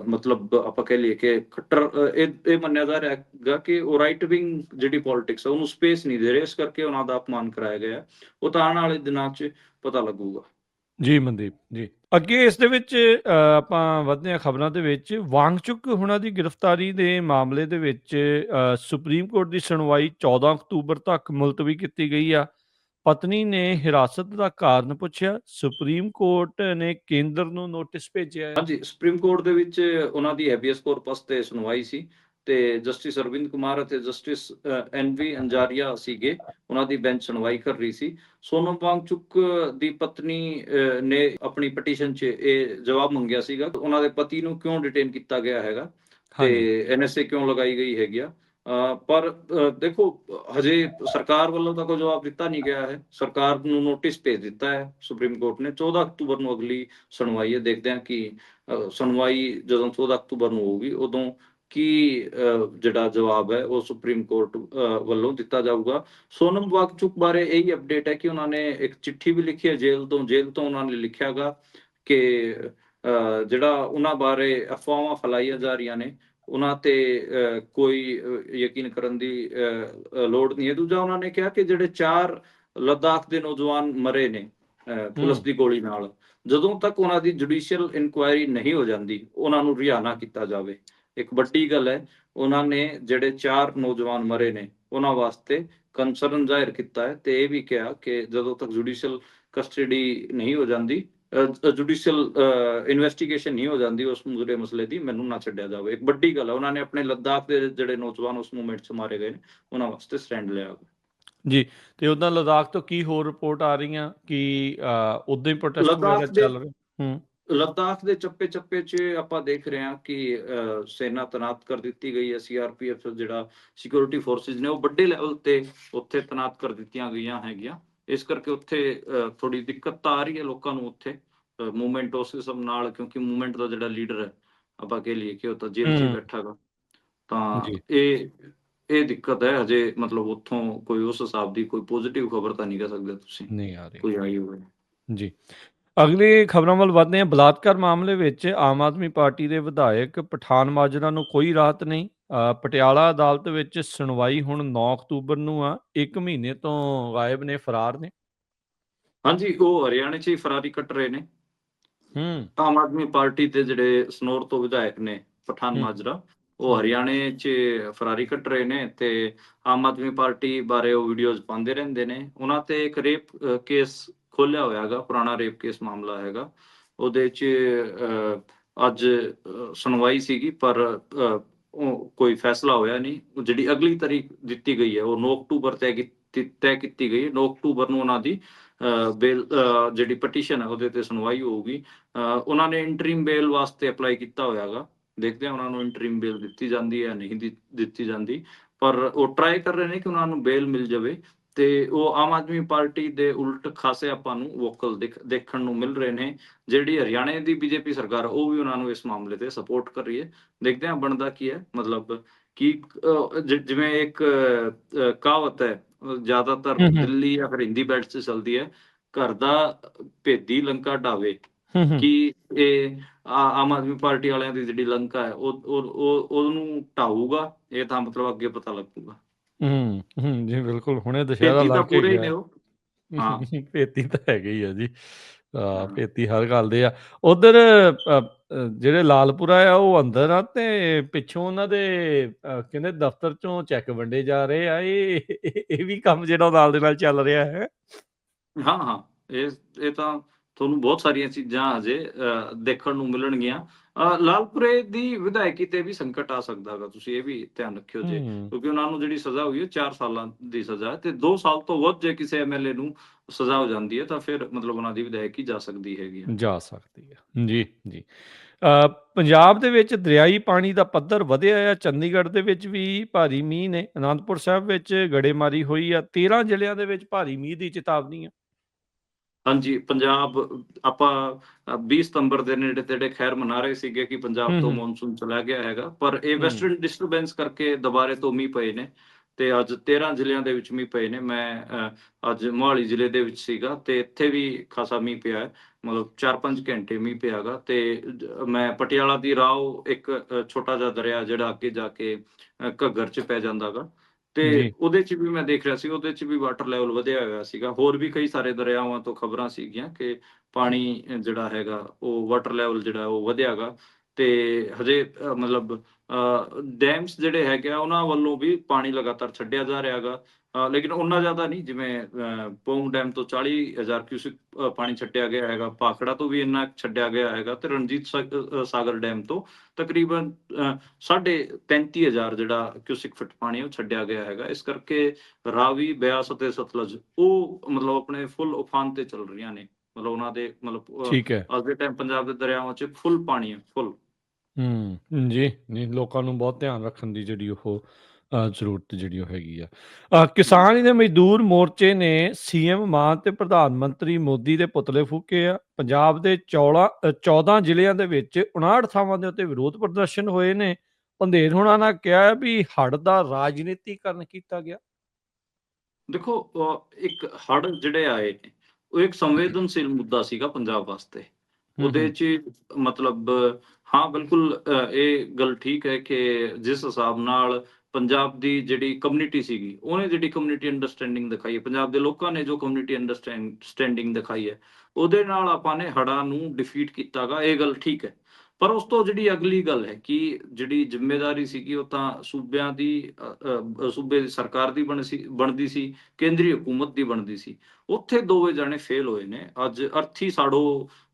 ਮਤਲਬ ਆਪਾਂ ਕਹਿ ਲਈਏ ਕਿ ਖੱਟਰ ਇਹ ਇਹ ਮੰਨਿਆ ਜਾ ਰਿਹਾ ਹੈਗਾ ਕਿ ਉਹ ਰਾਈਟ ਵਿੰਗ ਜਿਹੜੀ ਪੋਲਿਟਿਕਸ ਹੈ ਉਹਨੂੰ ਸਪੇਸ ਨਹੀਂ ਦੇ ਰਹੇ, ਇਸ ਕਰਕੇ ਉਹਨਾਂ ਦਾ ਅਪਮਾਨ ਕਰਾਇਆ ਗਿਆ। ਉਹ ਤਾਂ ਆਉਣ ਵਾਲੇ ਦਿਨਾਂ 'ਚ ਪਤਾ ਲੱਗੂਗਾ। ਜੀ, ਮਨਦੀਪ, ਜੀ। ਅੱਗੇ ਇਸ ਦੇ ਵਿੱਚ ਆਪਾਂ ਵਧਦੇ ਹਾਂ ਖਬਰਾਂ ਦੇ ਵਿੱਚ। ਵਾਂਗਚੁਕ ਹੁਣਾਂ ਦੀ ਗ੍ਰਿਫਤਾਰੀ ਦੇ ਮਾਮਲੇ ਦੇ ਵਿੱਚ ਸੁਪਰੀਮ ਕੋਰਟ ਦੀ ਸੁਣਵਾਈ 14 ਅਕਤੂਬਰ ਤੱਕ ਮੁਲਤਵੀ ਕੀਤੀ ਗਈ ਆ। ਪਤਨੀ ਨੇ ਹਿਰਾਸਤ ਦਾ ਕਾਰਨ ਪੁੱਛਿਆ। ਸੁਪਰੀਮ ਕੋਰਟ ਨੇ ਕੇਂਦਰ ਨੂੰ ਨੋਟਿਸ ਭੇਜਿਆ ਹੈ। ਹਾਂਜੀ ਸੁਪਰੀਮ ਕੋਰਟ ਦੇ ਵਿੱਚ ਉਹਨਾਂ ਦੀ ਹੈਬੀਅਸ ਕਾਰਪਸ ਤੇ ਸੁਣਵਾਈ ਸੀ ਤੇ ਜਸਟਿਸ ਅਰਵਿੰਦ ਕੁਮਾਰ ਅਤੇ ਜਸਟਿਸ ਐਨ ਵੀ ਅੰਜਾਰੀਆ ਸੀਗੇ ਉਹਨਾਂ ਦੀ ਬੈਂਚ ਸੁਣਵਾਈ ਕਰ ਰਹੀ ਸੀ। ਸੋਨਮ ਵਾਂਗਚੁਕ ਦੀ ਪਤਨੀ ਨੇ ਆਪਣੀ ਪਟੀਸ਼ਨ 'ਚ ਇਹ ਜਵਾਬ ਮੰਗਿਆ ਸੀਗਾ। ਉਹਨਾਂ ਦੇ ਪਤੀ ਨੂੰ ਕਿਉਂ ਡਿਟੇਨ ਕੀਤਾ ਗਿਆ ਹੈਗਾ? ਤੇ ਐਨਐਸਏ ਕਿਉਂ ਲਗਾਈ ਗਈ ਹੈਗੀ ਆ? ਪਰ ਦੇਖੋ ਹਜੇ ਸਰਕਾਰ ਵੱਲੋਂ ਤਾਂ ਕੋਈ ਜਵਾਬ ਦਿੱਤਾ ਨਹੀਂ ਗਿਆ ਹੈ। ਸਰਕਾਰ ਨੂੰ ਨੋਟਿਸ ਭੇਜ ਦਿੱਤਾ ਹੈ ਸੁਪਰੀਮ ਕੋਰਟ ਨੇ। 14 ਅਕਤੂਬਰ ਨੂੰ ਅਗਲੀ ਸੁਣਵਾਈ ਹੈ। ਦੇਖਦੇ ਹਾਂ ਕਿ ਸੁਣਵਾਈ ਜਦੋਂ 14 ਅਕਤੂਬਰ ਨੂੰ ਹੋਊਗੀ ਉਦੋਂ ਕੀ ਜਿਹੜਾ ਜਵਾਬ ਹੈ ਉਹ ਸੁਪਰੀਮ ਕੋਰਟ ਵੱਲੋਂ ਦਿੱਤਾ ਜਾਊਗਾ। ਸੋਨਮ ਵਾਂਗਚੁਕ ਬਾਰੇ ਇਹੀ ਅਪਡੇਟ ਹੈ ਕਿ ਉਹਨਾਂ ਨੇ ਇੱਕ ਚਿੱਠੀ ਵੀ ਲਿਖੀ ਹੈ ਜੇਲ੍ਹ ਤੋਂ। ਜੇਲ੍ਹ ਤੋਂ ਉਹਨਾਂ ਨੇ ਲਿਖਿਆਗਾ ਕਿ ਅਹ, ਜਿਹੜਾ ਉਹਨਾਂ ਬਾਰੇ ਅਫਵਾਹਾਂ ਫੈਲਾਈਆਂ ਜਾ ਰਹੀਆਂ ਨੇ ਉਹਨਾਂ ਤੇ ਕੋਈ ਯਕੀਨ ਕਰਨ ਦੀ ਲੋੜ ਨਹੀਂ ਹੈ ਦੂਜਾ ਉਹਨਾਂ ਨੇ ਕਿਹਾ ਕਿ ਜਿਹੜੇ ਚਾਰ ਲੱਦਾਖ ਦੇ ਨੌਜਵਾਨ ਮਰੇ ਨੇ ਪੁਲਿਸ। ਦੀ ਗੋਲੀ ਨਾਲ ਜਦੋਂ ਤੱਕ ਉਹਨਾਂ ਦੀ ਜੁਡੀਸ਼ੀਅਲ ਇਨਕੁਆਇਰੀ ਨਹੀਂ ਹੋ ਜਾਂਦੀ ਉਹਨਾਂ ਨੂੰ ਰਿਹਾ ਨਾ ਕੀਤਾ ਜਾਵੇ ਇੱਕ ਵੱਡੀ ਗੱਲ ਹੈ ਉਹਨਾਂ ਨੇ ਜਿਹੜੇ ਚਾਰ ਨੌਜਵਾਨ ਮਰੇ ਨੇ ਉਹਨਾਂ ਵਾਸਤੇ ਕੰਸਰਨ ਜ਼ਾਹਿਰ ਕੀਤਾ ਹੈ ਤੇ ਇਹ ਵੀ ਕਿਹਾ ਕਿ ਜਦੋਂ ਤੱਕ ਜੁਡੀਸ਼ੀਅਲ ਕਸਟਡੀ ਨਹੀਂ ਹੋ ਜਾਂਦੀ ਜੁਡੀਸ਼ੀਅਲ ਇਨਵੈਸਟੀਗੇਸ਼ਨ ਨਹੀਂ ਹੋ ਜਾਂਦੀ ਉਸ ਮੁਰੇ ਮਸਲੇ ਦੀ ਮੈਨੂੰ ਨਾ ਛੱਡਿਆ ਜਾਵੇ। ਇੱਕ ਵੱਡੀ ਗੱਲ ਹੈ ਉਹਨਾਂ ਨੇ ਆਪਣੇ ਲੱਦਾਖ ਦੇ ਜਿਹੜੇ ਨੌਜਵਾਨ ਉਸ ਮੂਵਮੈਂਟ 'ਚ ਮਾਰੇ ਗਏ ਨੇ ਉਹਨਾਂ ਵਾਸਤੇ ਸਟੈਂਡ ਲਿਆ ਜੀ ਤੇ ਉਦਾਂ ਲਦਾਖ ਤੋਂ ਕੀ ਹੋਰ ਰਿਪੋਰਟ ਆ ਰਹੀਆਂ? ਕਿ ਉਦਾਂ ਹੀ ਪ੍ਰੋਟੈਸਟ ਵਗੈਰਾ ਚੱਲ ਰਹੇ? ਹੂੰ। ਲੱਦਾਖ ਦੇ ਚੱਪੇ ਚੱਪੇ 'ਚ ਆਪਾਂ ਦੇਖ ਰਹੇ ਹਾਂ ਕਿ ਸੈਨਾ ਤਨਾਤ ਕਰ ਦਿੱਤੀ ਗਈ ਹੈ ਸੀਆਰਪੀਐਫ ਜਿਹੜਾ ਸਿਕਿਉਰਿਟੀ ਫੋਰਸਿਸ ਨੇ ਉਹ ਵੱਡੇ ਲੈਵਲ ਤੇ ਉੱਥੇ ਤਨਾਤ ਕਰ ਦਿੱਤੀਆਂ ਗਈਆਂ ਹੈਗੀਆਂ। ਇਸ ਕਰਕੇ ਉੱਥੇ ਥੋੜੀ ਦਿੱਕਤ ਆ ਰਹੀ ਹੈ ਲੋਕਾਂ ਨੂੰ ਉੱਥੇ ਮੂਵਮੈਂਟ ਉਸ ਕਿਸਮ ਨਾਲ ਕਿਉਂਕਿ ਮੂਵਮੈਂਟ ਦਾ ਜਿਹੜਾ ਲੀਡਰ ਹੈ ਆਪਾਂ ਕਹਿ ਲਈਏ ਕਿ ਉਹ ਤਾਂ ਜੇਲ੍ਹ 'ਚ ਹੀ ਹਮ। ਬੈਠਾ ਗਾ। ਤਾਂ। ਇਹ ਇਹ ਦਿੱਕਤ ਹੈ ਹਜੇ ਮਤਲਬ ਉੱਥੋਂ ਕੋਈ ਉਸ ਹਿਸਾਬ ਦੀ ਕੋਈ ਪੋਜ਼ਿਟਿਵ ਖਬਰ ਤਾਂ ਨਹੀਂ ਕਹਿ ਸਕਦੇ ਤੁਸੀਂ। ਨਹੀਂ ਆ ਰਹੀ। ਕੋਈ ਆਈ ਹੋਵੇ। ਜੀ। ਅਗਲੀ ਖਬਰਾਂ ਵੱਲ ਵਧਦੇ ਹਾਂ। ਬਲਾਤਕਾਰ ਮਾਮਲੇ ਵਿੱਚ ਆਮ ਆਦਮੀ ਪਾਰਟੀ ਦੇ ਵਿਧਾਇਕ ਪਠਾਨ ਮਾਜਰਾ ਨੂੰ ਕੋਈ ਰਾਹਤ ਨਹੀਂ। ਪਟਿਆਲਾ ਅਦਾਲਤ ਵਿੱਚ ਸੁਣਵਾਈ ਹੁਣ 9 ਅਕਤੂਬਰ ਨੂੰ ਆ 1 ਮਹੀਨੇ ਤੋਂ ਗਾਇਬ ਨੇ ਫਰਾਰ ਨੇ। ਹਾਂਜੀ ਉਹ ਹਰਿਆਣੇ 'ਚ ਹੀ ਫਰਾਰੀ ਕੱਟ ਰਹੇ ਨੇ। ਹੂੰ। ਆਮ ਆਦਮੀ ਪਾਰਟੀ ਦੇ ਜਿਹੜੇ ਸਨੌਰ ਤੋਂ ਵਿਧਾਇਕ ਨੇ ਪਠਾਨ। ਮਾਜਰਾ ਉਹ ਹਰਿਆਣੇ 'ਚ ਫਰਾਰੀ ਕੱਟ ਰਹੇ ਨੇ ਤੇ ਆਮ ਆਦਮੀ ਪਾਰਟੀ ਬਾਰੇ ਉਹ ਵੀਡੀਓਜ਼ ਪਾਉਂਦੇ ਰਹਿੰਦੇ ਨੇ। ਉਹਨਾਂ ਤੇ ਇੱਕ ਰੇਪ ਕੇਸ ਖੋਲਿਆ ਹੋਇਆ ਹੈਗਾ ਪੁਰਾਣਾ ਰੇਪ ਕੇਸ ਮਾਮਲਾ ਹੈਗਾ। ਉਹਦੇ 'ਚ ਅੱਜ ਸੁਣਵਾਈ ਸੀਗੀ ਪਰ ਕੋਈ ਫੈਸਲਾ ਹੋਇਆ ਨਹੀਂ। ਜਿਹੜੀ ਅਗਲੀ ਤਾਰੀਖ ਦਿੱਤੀ ਗਈ ਹੈ, ਉਹ 9 ਅਕਤੂਬਰ ਤੈਅ ਕੀਤੀ ਤੈਅ ਕੀਤੀ ਗਈ ਹੈ। 9 ਅਕਤੂਬਰ ਨੂੰ ਉਹਨਾਂ ਦੀ ਬੇਲ ਜਿਹੜੀ ਪਟੀਸ਼ਨ ਹੈ, ਉਹਦੇ ਤੇ ਸੁਣਵਾਈ ਹੋਊਗੀ। ਅਹ ਉਹਨਾਂ ਨੇ ਇੰਟਰੀਮ ਬੇਲ ਵਾਸਤੇ ਅਪਲਾਈ ਕੀਤਾ ਹੋਇਆਗਾ। ਦੇਖਦੇ ਹਾਂ ਉਹਨਾਂ ਨੂੰ ਇੰਟਰੀਮ ਬੇਲ ਦਿੱਤੀ ਜਾਂਦੀ ਹੈ ਨਹੀਂ ਦਿੱਤੀ ਜਾਂਦੀ। ਪਰ ਉਹ ਟਰਾਈ ਕਰ ਰਹੇ ਨੇ ਕਿ ਉਹਨਾਂ ਨੂੰ ਬੇਲ ਮਿਲ ਜਾਵੇ। ਤੇ ਉਹ ਆਮ ਆਦਮੀ ਪਾਰਟੀ ਦੇ ਉਲਟ ਖਾਸੇ ਆਪਾਂ ਨੂੰ ਵੋਕਲ ਦੇਖਣ ਨੂੰ ਮਿਲ ਰਹੇ ਨੇ ਜਿਹੜੀ ਹਰਿਆਣੇ ਦੀ ਬੀਜੇਪੀ ਸਰਕਾਰ ਉਹ ਵੀ ਉਹਨਾਂ ਨੂੰ ਇਸ ਮਾਮਲੇ ਤੇ ਸਪੋਰਟ ਕਰ ਰਹੀ ਹੈ। ਦੇਖਦੇ ਹਾਂ ਬਣਦਾ ਕੀ ਹੈ ਮਤਲਬ ਕਿ ਜਿਵੇਂ ਇੱਕ ਕਹਾਵਤ ਹੈ ਜ਼ਿਆਦਾਤਰ। ਦਿੱਲੀ ਜਾਂ ਫਿਰ ਹਿੰਦੀ ਬੈਲਟ 'ਚ ਚੱਲਦੀ ਹੈ ਘਰ ਦਾ ਭੇਦੀ ਲੰਕਾ ਢਾਵੇ ਕਿ ਇਹ ਆਮ ਆਦਮੀ ਪਾਰਟੀ ਵਾਲਿਆਂ ਦੀ ਜਿਹੜੀ ਲੰਕਾ ਹੈ ਉਹ ਉਹ- ਉਹਨੂੰ ਢਾਊਗਾ ਇਹ ਤਾਂ ਮਤਲਬ ਅੱਗੇ ਪਤਾ ਲੱਗੂਗਾ। ਹੂੰ ਹੂੰ ਜੀ ਬਿਲਕੁਲ ਹੁਣੇ ਦੁਸ਼ਹਿਰਾ ਖੇਤੀ ਤਾਂ ਲੱਗ ਕੇ ਪੂਰੇ ਹੀ ਗਿਆ। ਨੇ ਉਹ। ਹਾਂ। ਪੇਤੀ ਤਾਂ ਹੈਗੇ ਹੀ ਆ ਜੀ। ਆ ਹਾਂ। ਪੇਤੀ ਹਰ ਗੱਲ ਦੇ ਆ। ਉਧਰ ਜਿਹੜੇ ਲਾਲਪੁਰਾ ਆ ਉਹ ਅੰਦਰ ਆ ਤੇ ਪਿੱਛੋਂ ਉਹਨਾਂ ਦੇ ਅ, ਕਹਿੰਦੇ ਦਫ਼ਤਰ ਚੋਂ ਚੈੱਕ ਵੰਡੇ ਜਾ ਰਹੇ ਆ। ਇਹ ਇਹ- ਇਹ ਵੀ ਕੰਮ ਜਿਹੜਾ ਨਾਲ ਦੇ ਨਾਲ ਚੱਲ ਰਿਹਾ ਹੈ। ਹਾਂ ਹਾਂ। ਇਹ ਇਹ ਤਾਂ ਤੁਹਾਨੂੰ ਬਹੁਤ ਸਾਰੀਆਂ ਚੀਜ਼ਾਂ ਹਜੇ ਦੇਖਣ ਨੂੰ ਮਿਲਣਗੀਆਂ। ਲਾਲਪੁਰੇ ਦੀ ਵਿਧਾਇਕੀ ਤੇ ਵੀ ਸੰਕਟ ਆ ਸਕਦਾ ਹੈਗਾ ਤੁਸੀਂ ਇਹ ਵੀ ਧਿਆਨ ਰੱਖਿਓ ਜੇ। ਹੂੰ ਕਿਉਂਕਿ ਉਹਨਾਂ ਨੂੰ ਜਿਹੜੀ ਸਜ਼ਾ ਹੋਈ ਹੈ 4 ਸਾਲਾਂ ਦੀ ਸਜ਼ਾ ਹੈ ਤੇ 2 ਸਾਲ ਤੋਂ ਵੱਧ ਜੇ ਕਿਸੇ ਐਮਐਲਏ ਨੂੰ ਸਜ਼ਾ ਹੋ ਜਾਂਦੀ ਹੈ ਤਾਂ ਫਿਰ ਮਤਲਬ ਉਹਨਾਂ ਦੀ ਵਿਧਾਇਕੀ ਜਾ ਸਕਦੀ ਹੈਗੀ ਹੈ। ਜਾ ਸਕਦੀ ਹੈ। ਜੀ ਜੀ। ਪੰਜਾਬ ਦੇ ਵਿੱਚ ਦਰਿਆਈ ਪਾਣੀ ਦਾ ਪੱਧਰ ਵਧਿਆ ਆ ਚੰਡੀਗੜ੍ਹ ਦੇ ਵਿੱਚ ਵੀ ਭਾਰੀ ਮੀਂਹ ਨੇ। ਅਨੰਦਪੁਰ ਸਾਹਿਬ ਵਿੱਚ ਗੜੇਮਾਰੀ ਹੋਈ ਆ 13 ਜ਼ਿਲ੍ਹਿਆਂ ਦੇ ਵਿੱਚ ਭਾਰੀ ਮੀਂਹ ਦੀ ਚੇਤਾਵਨੀ ਆ ਹਾਂਜੀ ਪੰਜਾਬ ਆਪਾਂ ਅ, 20 ਸਤੰਬਰ ਦੇ ਨੇੜੇ ਤੇੜੇ ਖੈਰ ਮਨਾ ਰਹੇ ਸੀਗੇ ਕਿ ਪੰਜਾਬ ਤੋਂ। ਮੌਨਸੂਨ ਚਲਾ ਗਿਆ ਹੈਗਾ ਪਰ ਇਹ। ਵੈਸਟਰਨ ਡਿਸਟਰਬੈਂਸ ਕਰਕੇ ਦੁਬਾਰੇ ਤੋਂ ਮੀਂਹ ਪਏ ਨੇ ਤੇ ਅੱਜ 13 ਜ਼ਿਲ੍ਹਿਆਂ ਦੇ ਵਿੱਚ ਮੀਂਹ ਪਏ ਨੇ ਮੈਂ ਅੱਜ ਮੋਹਾਲੀ ਜ਼ਿਲ੍ਹੇ ਦੇ ਵਿੱਚ ਸੀਗਾ ਤੇ ਇੱਥੇ ਵੀ ਖਾਸਾ ਮੀਂਹ ਪਿਆ ਹੈ ਮਤਲਬ 4-5 ਘੰਟੇ ਮੀਂਹ ਪਿਆਗਾ ਤੇ ਮੈਂ ਪਟਿਆਲਾ ਦੀ ਰਾਓ ਇੱਕ ਛੋਟਾ ਜਿਹਾ ਦਰਿਆ ਜਿਹੜਾ ਅੱਗੇ ਜਾ ਕੇ ਘੱਗਰ ਚ ਪੈ ਜਾਂਦਾਗਾ ਤੇ। ਉਹਦੇ ਚ ਵੀ ਮੈਂ ਦੇਖ ਰਿਹਾ ਸੀ ਉਹਦੇ ਚ ਵੀ ਵਾਟਰ ਲੈਵਲ ਵਧਿਆ ਹੋਇਆ ਸੀਗਾ। ਹੋਰ ਵੀ ਕਈ ਸਾਰੇ ਦਰਿਆਵਾਂ ਤੋਂ ਖਬਰਾਂ ਸੀਗੀਆਂ ਕਿ ਪਾਣੀ ਜਿਹੜਾ ਹੈਗਾ ਉਹ ਵਾਟਰ ਲੈਵਲ ਜਿਹੜਾ ਉਹ ਵਧਿਆਗਾ ਤੇ ਹਜੇ ਮਤਲਬ ਡੈਮਸ ਜਿਹੜੇ ਹੈਗੇ ਆ ਉਹਨਾਂ ਵੱਲੋਂ ਵੀ ਪਾਣੀ ਲਗਾਤਾਰ ਛੱਡਿਆ ਜਾ ਰਿਹਾਗਾ ਲੇਕਿਨ ਉਹਨਾਂ ਜ਼ਿਆਦਾ ਨਹੀਂ ਜਿਵੇਂ ਪੌਂਗ ਡੈਮ ਤੋਂ 40000 ਕਿਊਸਿਕ ਪਾਣੀ ਛੱਡਿਆ ਗਿਆ ਹੈਗਾ ਭਾਖੜਾ ਤੋਂ ਵੀ ਇੰਨਾ ਛੱਡਿਆ ਗਿਆ ਹੈਗਾ ਤੇ ਰਣਜੀਤ ਸਾਗਰ ਡੈਮ ਤੋਂ ਤਕਰੀਬਨ ਅ, ਸਾਢੇ 33000 ਜਿਹੜਾ ਕਿਊਸਿਕ ਫਿਟ ਪਾਣੀ ਉਹ ਛੱਡਿਆ ਗਿਆ ਹੈਗਾ। ਇਸ ਕਰਕੇ ਰਾਵੀ ਬਿਆਸ ਅਤੇ ਸਤਲੁਜ ਉਹ ਮਤਲਬ ਆਪਣੇ ਫੁੱਲ ਉਫਾਨ ਤੇ ਚੱਲ ਰਹੀਆਂ ਨੇ। ਮਤਲਬ ਉਹਨਾਂ ਦੇ ਮਤਲਬ ਅੱਜ ਦੇ ਟਾਈਮ ਪੰਜਾਬ ਦੇ ਦਰਿਆਵਾਂ 'ਚ ਫੁੱਲ ਪਾਣੀ ਹੈ ਫੁੱਲ। ਹੂੰ ਜੀ ਨਹੀਂ ਲੋਕਾਂ ਨੂੰ ਬਹੁਤ ਧਿਆਨ ਰੱਖਣ ਦੀ ਜਿਹੜੀ ਉਹ ਅ, ਜ਼ਰੂਰਤ ਜਿਹੜੀ ਉਹ ਹੈਗੀ ਆ। ਅ, ਕਿਸਾਨ ਤੇ ਮਜ਼ਦੂਰ ਮੋਰਚੇ ਨੇ ਸੀਐਮ ਮਾਨ ਤੇ ਪ੍ਰਧਾਨ ਮੰਤਰੀ ਮੋਦੀ ਦੇ ਪੁਤਲੇ ਫੂਕੇ ਆ। ਪੰਜਾਬ ਦੇ 14 ਅ, 14 ਜ਼ਿਲ੍ਹਿਆਂ ਦੇ ਵਿੱਚ 59 ਥਾਵਾਂ ਦੇ ਉੱਤੇ ਵਿਰੋਧ ਪ੍ਰਦਰਸ਼ਨ ਹੋਏ ਨੇ। ਪੰਧੇਰ ਹੋਣਾ ਨੇ ਕਿਹਾ ਹੈ ਵੀ ਹੜ੍ਹ ਦਾ ਰਾਜਨੀਤੀਕਰਨ ਕੀਤਾ ਗਿਆ। ਦੇਖੋ ਇੱਕ ਹੜ੍ਹ ਜਿਹੜੇ ਆਏ ਨੇ ਉਹ ਇੱਕ ਸੰਵੇਦਨਸ਼ੀਲ ਮੁੱਦਾ ਸੀਗਾ ਪੰਜਾਬ ਵਾਸਤੇ। ਉਹਦੇ 'ਚ ਮਤਲਬ ਹਾਂ ਬਿਲਕੁਲ ਇਹ ਗੱਲ ਠੀਕ ਹੈ ਕਿ ਜਿਸ ਹਿਸਾਬ ਨਾਲ ਪੰਜਾਬ ਦੀ ਜਿਹੜੀ ਕਮਿਊਨਿਟੀ ਸੀਗੀ ਉਹਨੇ ਜਿਹੜੀ ਕਮਿਊਨਿਟੀ ਅੰਡਰਸਟੈਂਡਿੰਗ ਦਿਖਾਈ ਹੈ। ਪੰਜਾਬ ਦੇ ਲੋਕਾਂ ਨੇ ਜੋ ਕਮਿਊਨਿਟੀ ਅੰਡਰਸਟੈਂਡਿੰਗ ਦਿਖਾਈ ਹੈ ਉਹਦੇ ਨਾਲ ਆਪਾਂ ਨੇ ਹੜ੍ਹਾਂ ਨੂੰ ਡਿਫੀਟ ਕੀਤਾਗਾ ਇਹ ਗੱਲ ਠੀਕ ਹੈ। ਪਰ ਉਸ ਤੋਂ ਜਿਹੜੀ ਅਗਲੀ ਗੱਲ ਹੈ ਕਿ ਜਿਹੜੀ ਜ਼ਿੰਮੇਵਾਰੀ ਸੀਗੀ ਉਹ ਤਾਂ ਸੂਬਿਆਂ ਦੀ ਸੂਬੇ ਦੀ ਸਰਕਾਰ ਦੀ ਬਣ ਸੀ ਬਣਦੀ ਸੀ ਕੇਂਦਰੀ ਹਕੂਮਤ ਦੀ ਬਣਦੀ ਸੀ। ਉੱਥੇ ਦੋਵੇਂ ਜਾਣੇ ਫੇਲ ਹੋਏ ਨੇ। ਅੱਜ ਅਰਥੀ ਸਾੜੋ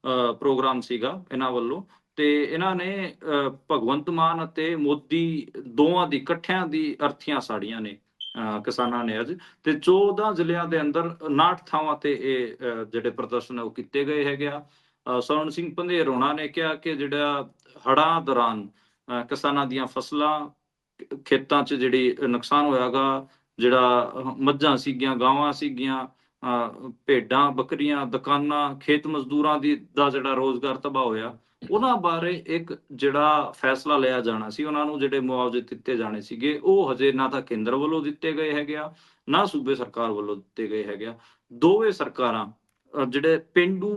ਅ, ਪ੍ਰੋਗਰਾਮ ਸੀਗਾ ਇਹਨਾਂ ਵੱਲੋਂ। ਤੇ ਇਹਨਾਂ ਨੇ ਅ, ਭਗਵੰਤ ਮਾਨ ਅਤੇ ਮੋਦੀ ਦੋਵਾਂ ਦੀ ਇਕੱਠਿਆਂ ਦੀ ਅਰਥੀਆਂ ਸਾੜੀਆਂ ਨੇ ਅ, ਕਿਸਾਨਾਂ ਨੇ ਅੱਜ। ਤੇ 14 ਜ਼ਿਲ੍ਹਿਆਂ ਦੇ ਅੰਦਰ 59 ਥਾਵਾਂ ਤੇ ਇਹ ਜਿਹੜੇ ਪ੍ਰਦਰਸ਼ਨ ਉਹ ਕੀਤੇ ਗਏ ਹੈਗੇ ਆ। ਅ, ਸਿੰਘ ਪੰਧੇਰ ਨੇ ਕਿਹਾ ਕਿ ਜਿਹੜਾ ਹੜ੍ਹਾਂ ਦੌਰਾਨ ਅ, ਕਿਸਾਨਾਂ ਦੀਆਂ ਫਸਲਾਂ ਖੇਤਾਂ 'ਚ ਜਿਹੜੀ ਨੁਕਸਾਨ ਹੋਇਆਗਾ ਜਿਹੜਾ ਮੱਝਾਂ ਸੀਗੀਆਂ ਗਾਵਾਂ ਸੀਗੀਆਂ ਅਹ, ਭੇਡਾਂ ਬੱਕਰੀਆਂ ਦੁਕਾਨਾਂ ਖੇਤ ਮਜ਼ਦੂਰਾਂ ਦੀ ਦਾ ਜਿਹੜਾ ਰੋਜ਼ਗਾਰ ਤਬਾਹ ਹੋਇਆ ਉਹਨਾਂ ਬਾਰੇ ਇੱਕ ਜਿਹੜਾ ਫੈਸਲਾ ਲਿਆ ਜਾਣਾ ਸੀ, ਉਹਨਾਂ ਨੂੰ ਜਿਹੜੇ ਮੁਆਵਜ਼ੇ ਦਿੱਤੇ ਜਾਣੇ ਸੀਗੇ, ਉਹ ਹਜੇ ਨਾ ਤਾਂ ਕੇਂਦਰ ਵੱਲੋਂ ਦਿੱਤੇ ਗਏ ਹੈਗੇ ਆ, ਨਾ ਸੂਬੇ ਸਰਕਾਰ ਵੱਲੋਂ ਦਿੱਤੇ ਗਏ ਹੈਗੇ ਆ। ਦੋਵੇਂ ਸਰਕਾਰਾਂ ਜਿਹੜੇ ਪਿੰਡੂ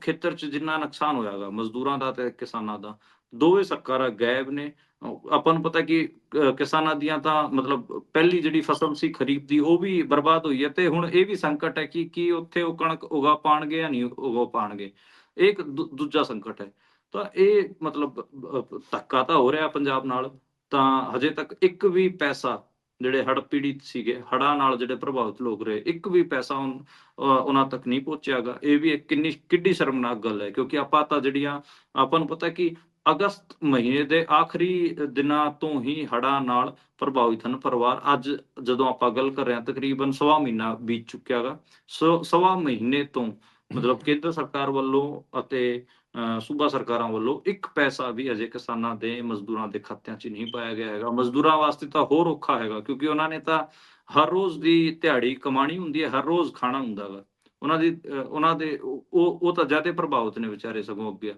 ਖੇਤਰ 'ਚ ਜਿੰਨਾ ਨੁਕਸਾਨ ਹੋਇਆਗਾ, ਮਜ਼ਦੂਰਾਂ ਦਾ ਤੇ ਕਿਸਾਨਾਂ ਦਾ, ਦੋਵੇਂ ਸਰਕਾਰਾਂ ਗਾਇਬ ਨੇ। ਆਪਾਂ ਨੂੰ ਪਤਾ ਕਿ ਕਿਸਾਨਾਂ ਦੀਆਂ ਤਾਂ ਮਤਲਬ ਪਹਿਲੀ ਜਿਹੜੀ ਫਸਲ ਸੀ ਖਰੀਫ ਦੀ, ਉਹ ਵੀ ਬਰਬਾਦ ਹੋਈ ਹੈ ਤੇ ਹੁਣ ਇਹ ਵੀ ਸੰਕਟ ਹੈ ਕਿ ਕੀ ਉੱਥੇ ਉਹ ਕਣਕ ਉਗਾ ਪਾਣਗੇ ਜਾਂ ਨਹੀਂ ਉਗਾ ਪਾਣਗੇ। ਇਹ ਇੱਕ ਦੂ- ਦੂਜਾ ਸੰਕਟ ਹੈ। ਤਾਂ ਇਹ ਮਤਲਬ ਧੱਕਾ ਤਾਂ ਹੋ ਰਿਹਾ ਪੰਜਾਬ ਨਾਲ, ਤਾਂ ਹਜੇ ਤੱਕ ਇੱਕ ਵੀ ਪੈਸਾ ਜਿਹੜੇ ਹੜ੍ਹ ਪੀੜਿਤ ਸੀਗੇ, ਹੜ੍ਹਾਂ ਨਾਲ ਜਿਹੜੇ ਪ੍ਰਭਾਵਿਤ ਲੋਕ ਰਹੇ, ਇੱਕ ਵੀ ਪੈਸਾ ਉਹਨਾਂ ਤੱਕ ਨਹੀਂ ਪਹੁੰਚਿਆਗਾ। ਇਹ ਵੀ ਇੱਕ ਕਿੰਨੀ, ਕਿੱਡੀ ਸ਼ਰਮਨਾਕ ਗੱਲ ਹੈ, ਕਿਉਂਕਿ ਆਪਾਂ ਤਾਂ ਜਿਹੜੀਆਂ, ਆਪਾਂ ਨੂੰ ਪਤਾ ਕਿ ਅਗਸਤ ਮਹੀਨੇ ਦੇ ਆਖਰੀ ਦਿਨਾਂ ਤੋਂ ਹੀ ਹੜ੍ਹਾਂ ਨਾਲ ਪ੍ਰਭਾਵਿਤ ਹਨ ਪਰਿਵਾਰ। ਅੱਜ ਜਦੋਂ ਆਪਾਂ ਗੱਲ ਕਰ ਰਹੇ ਹਾਂ, ਤਕਰੀਬਨ ਸਵਾ ਮਹੀਨਾ ਬੀਤ ਚੁੱਕਿਆਗਾ। ਸੋ, ਸਵਾ ਮਹੀਨੇ ਤੋਂ ਮਤਲਬ ਕੇਂਦਰ ਸਰਕਾਰ ਵੱਲੋਂ ਅਤੇ ਸੂਬਾ ਸਰਕਾਰਾਂ ਵੱਲੋਂ ਇੱਕ ਪੈਸਾ ਵੀ ਅਜੇ ਕਿਸਾਨਾਂ ਦੇ ਮਜ਼ਦੂਰਾਂ ਦੇ ਖਾਤਿਆਂ 'ਚ ਨਹੀਂ ਪਾਇਆ ਗਿਆ ਹੈਗਾ। ਮਜ਼ਦੂਰਾਂ ਵਾਸਤੇ ਤਾਂ ਹੋਰ ਔਖਾ ਹੈਗਾ, ਕਿਉਂਕਿ ਉਹਨਾਂ ਨੇ ਤਾਂ ਹਰ ਰੋਜ਼ ਦੀ ਦਿਹਾੜੀ ਕਮਾਣੀ ਹੁੰਦੀ ਹੈ, ਹਰ ਰੋਜ਼ ਖਾਣਾ ਹੁੰਦਾ ਵਾ। ਉਹਨਾਂ ਦੀ ਉਹਨਾਂ ਦੇ ਉਹ ਉਹ ਤਾਂ ਜ਼ਿਆਦਾ ਪ੍ਰਭਾਵਿਤ ਨੇ ਵਿਚਾਰੇ ਸਗੋਂ ਅੱਗੇ।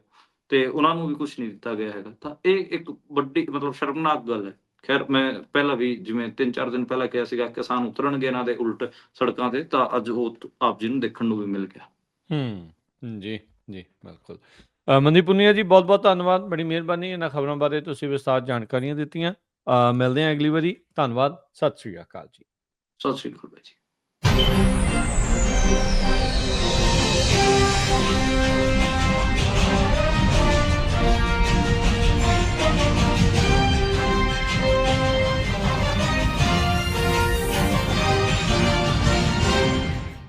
ਤੇ ਉਹਨਾਂ ਨੂੰ ਵੀ ਕੁਝ ਨਹੀਂ ਦਿੱਤਾ ਗਿਆ ਹੈਗਾ। ਤਾਂ ਇਹ ਇੱਕ ਵੱਡੀ, ਮਤਲਬ ਸ਼ਰਮਨਾਕ ਗੱਲ ਹੈ। ਖੈਰ, ਮੈਂ ਪਹਿਲਾਂ ਵੀ ਜਿਵੇਂ 3-4 ਦਿਨ ਪਹਿਲਾਂ ਕਿਹਾ ਸੀਗਾ, ਕਿਸਾਨ ਉਤਰਨਗੇ ਇਹਨਾਂ ਦੇ ਉਲਟ ਸੜਕਾਂ ਤੇ, ਤਾਂ ਅੱਜ ਉਹ ਆਪ ਜੀ ਨੂੰ ਦੇਖਣ ਨੂੰ ਵੀ ਮਿਲ ਗਿਆ। ਹੂੰ, ਜੀ। ਜੀ ਬਿਲਕੁਲ। ਮਨਦੀਪ ਪੁਨੀਆ ਜੀ ਬਹੁਤ ਬਹੁਤ ਧੰਨਵਾਦ ਬੜੀ ਮਿਹਰਬਾਨੀ ਇਹਨਾਂ ਖਬਰਾਂ ਬਾਰੇ ਤੁਸੀਂ ਵਿਸਤਾਰ ਜਾਣਕਾਰੀਆਂ ਦਿੱਤੀਆਂ। ਮਿਲਦੇ ਹਾਂ ਅਗਲੀ ਵਾਰੀ ਧੰਨਵਾਦ ਸਤਿ ਸ਼੍ਰੀ ਅਕਾਲ ਜੀ। ਸਤਿ ਸ਼੍ਰੀ ਅਕਾਲ ਜੀ।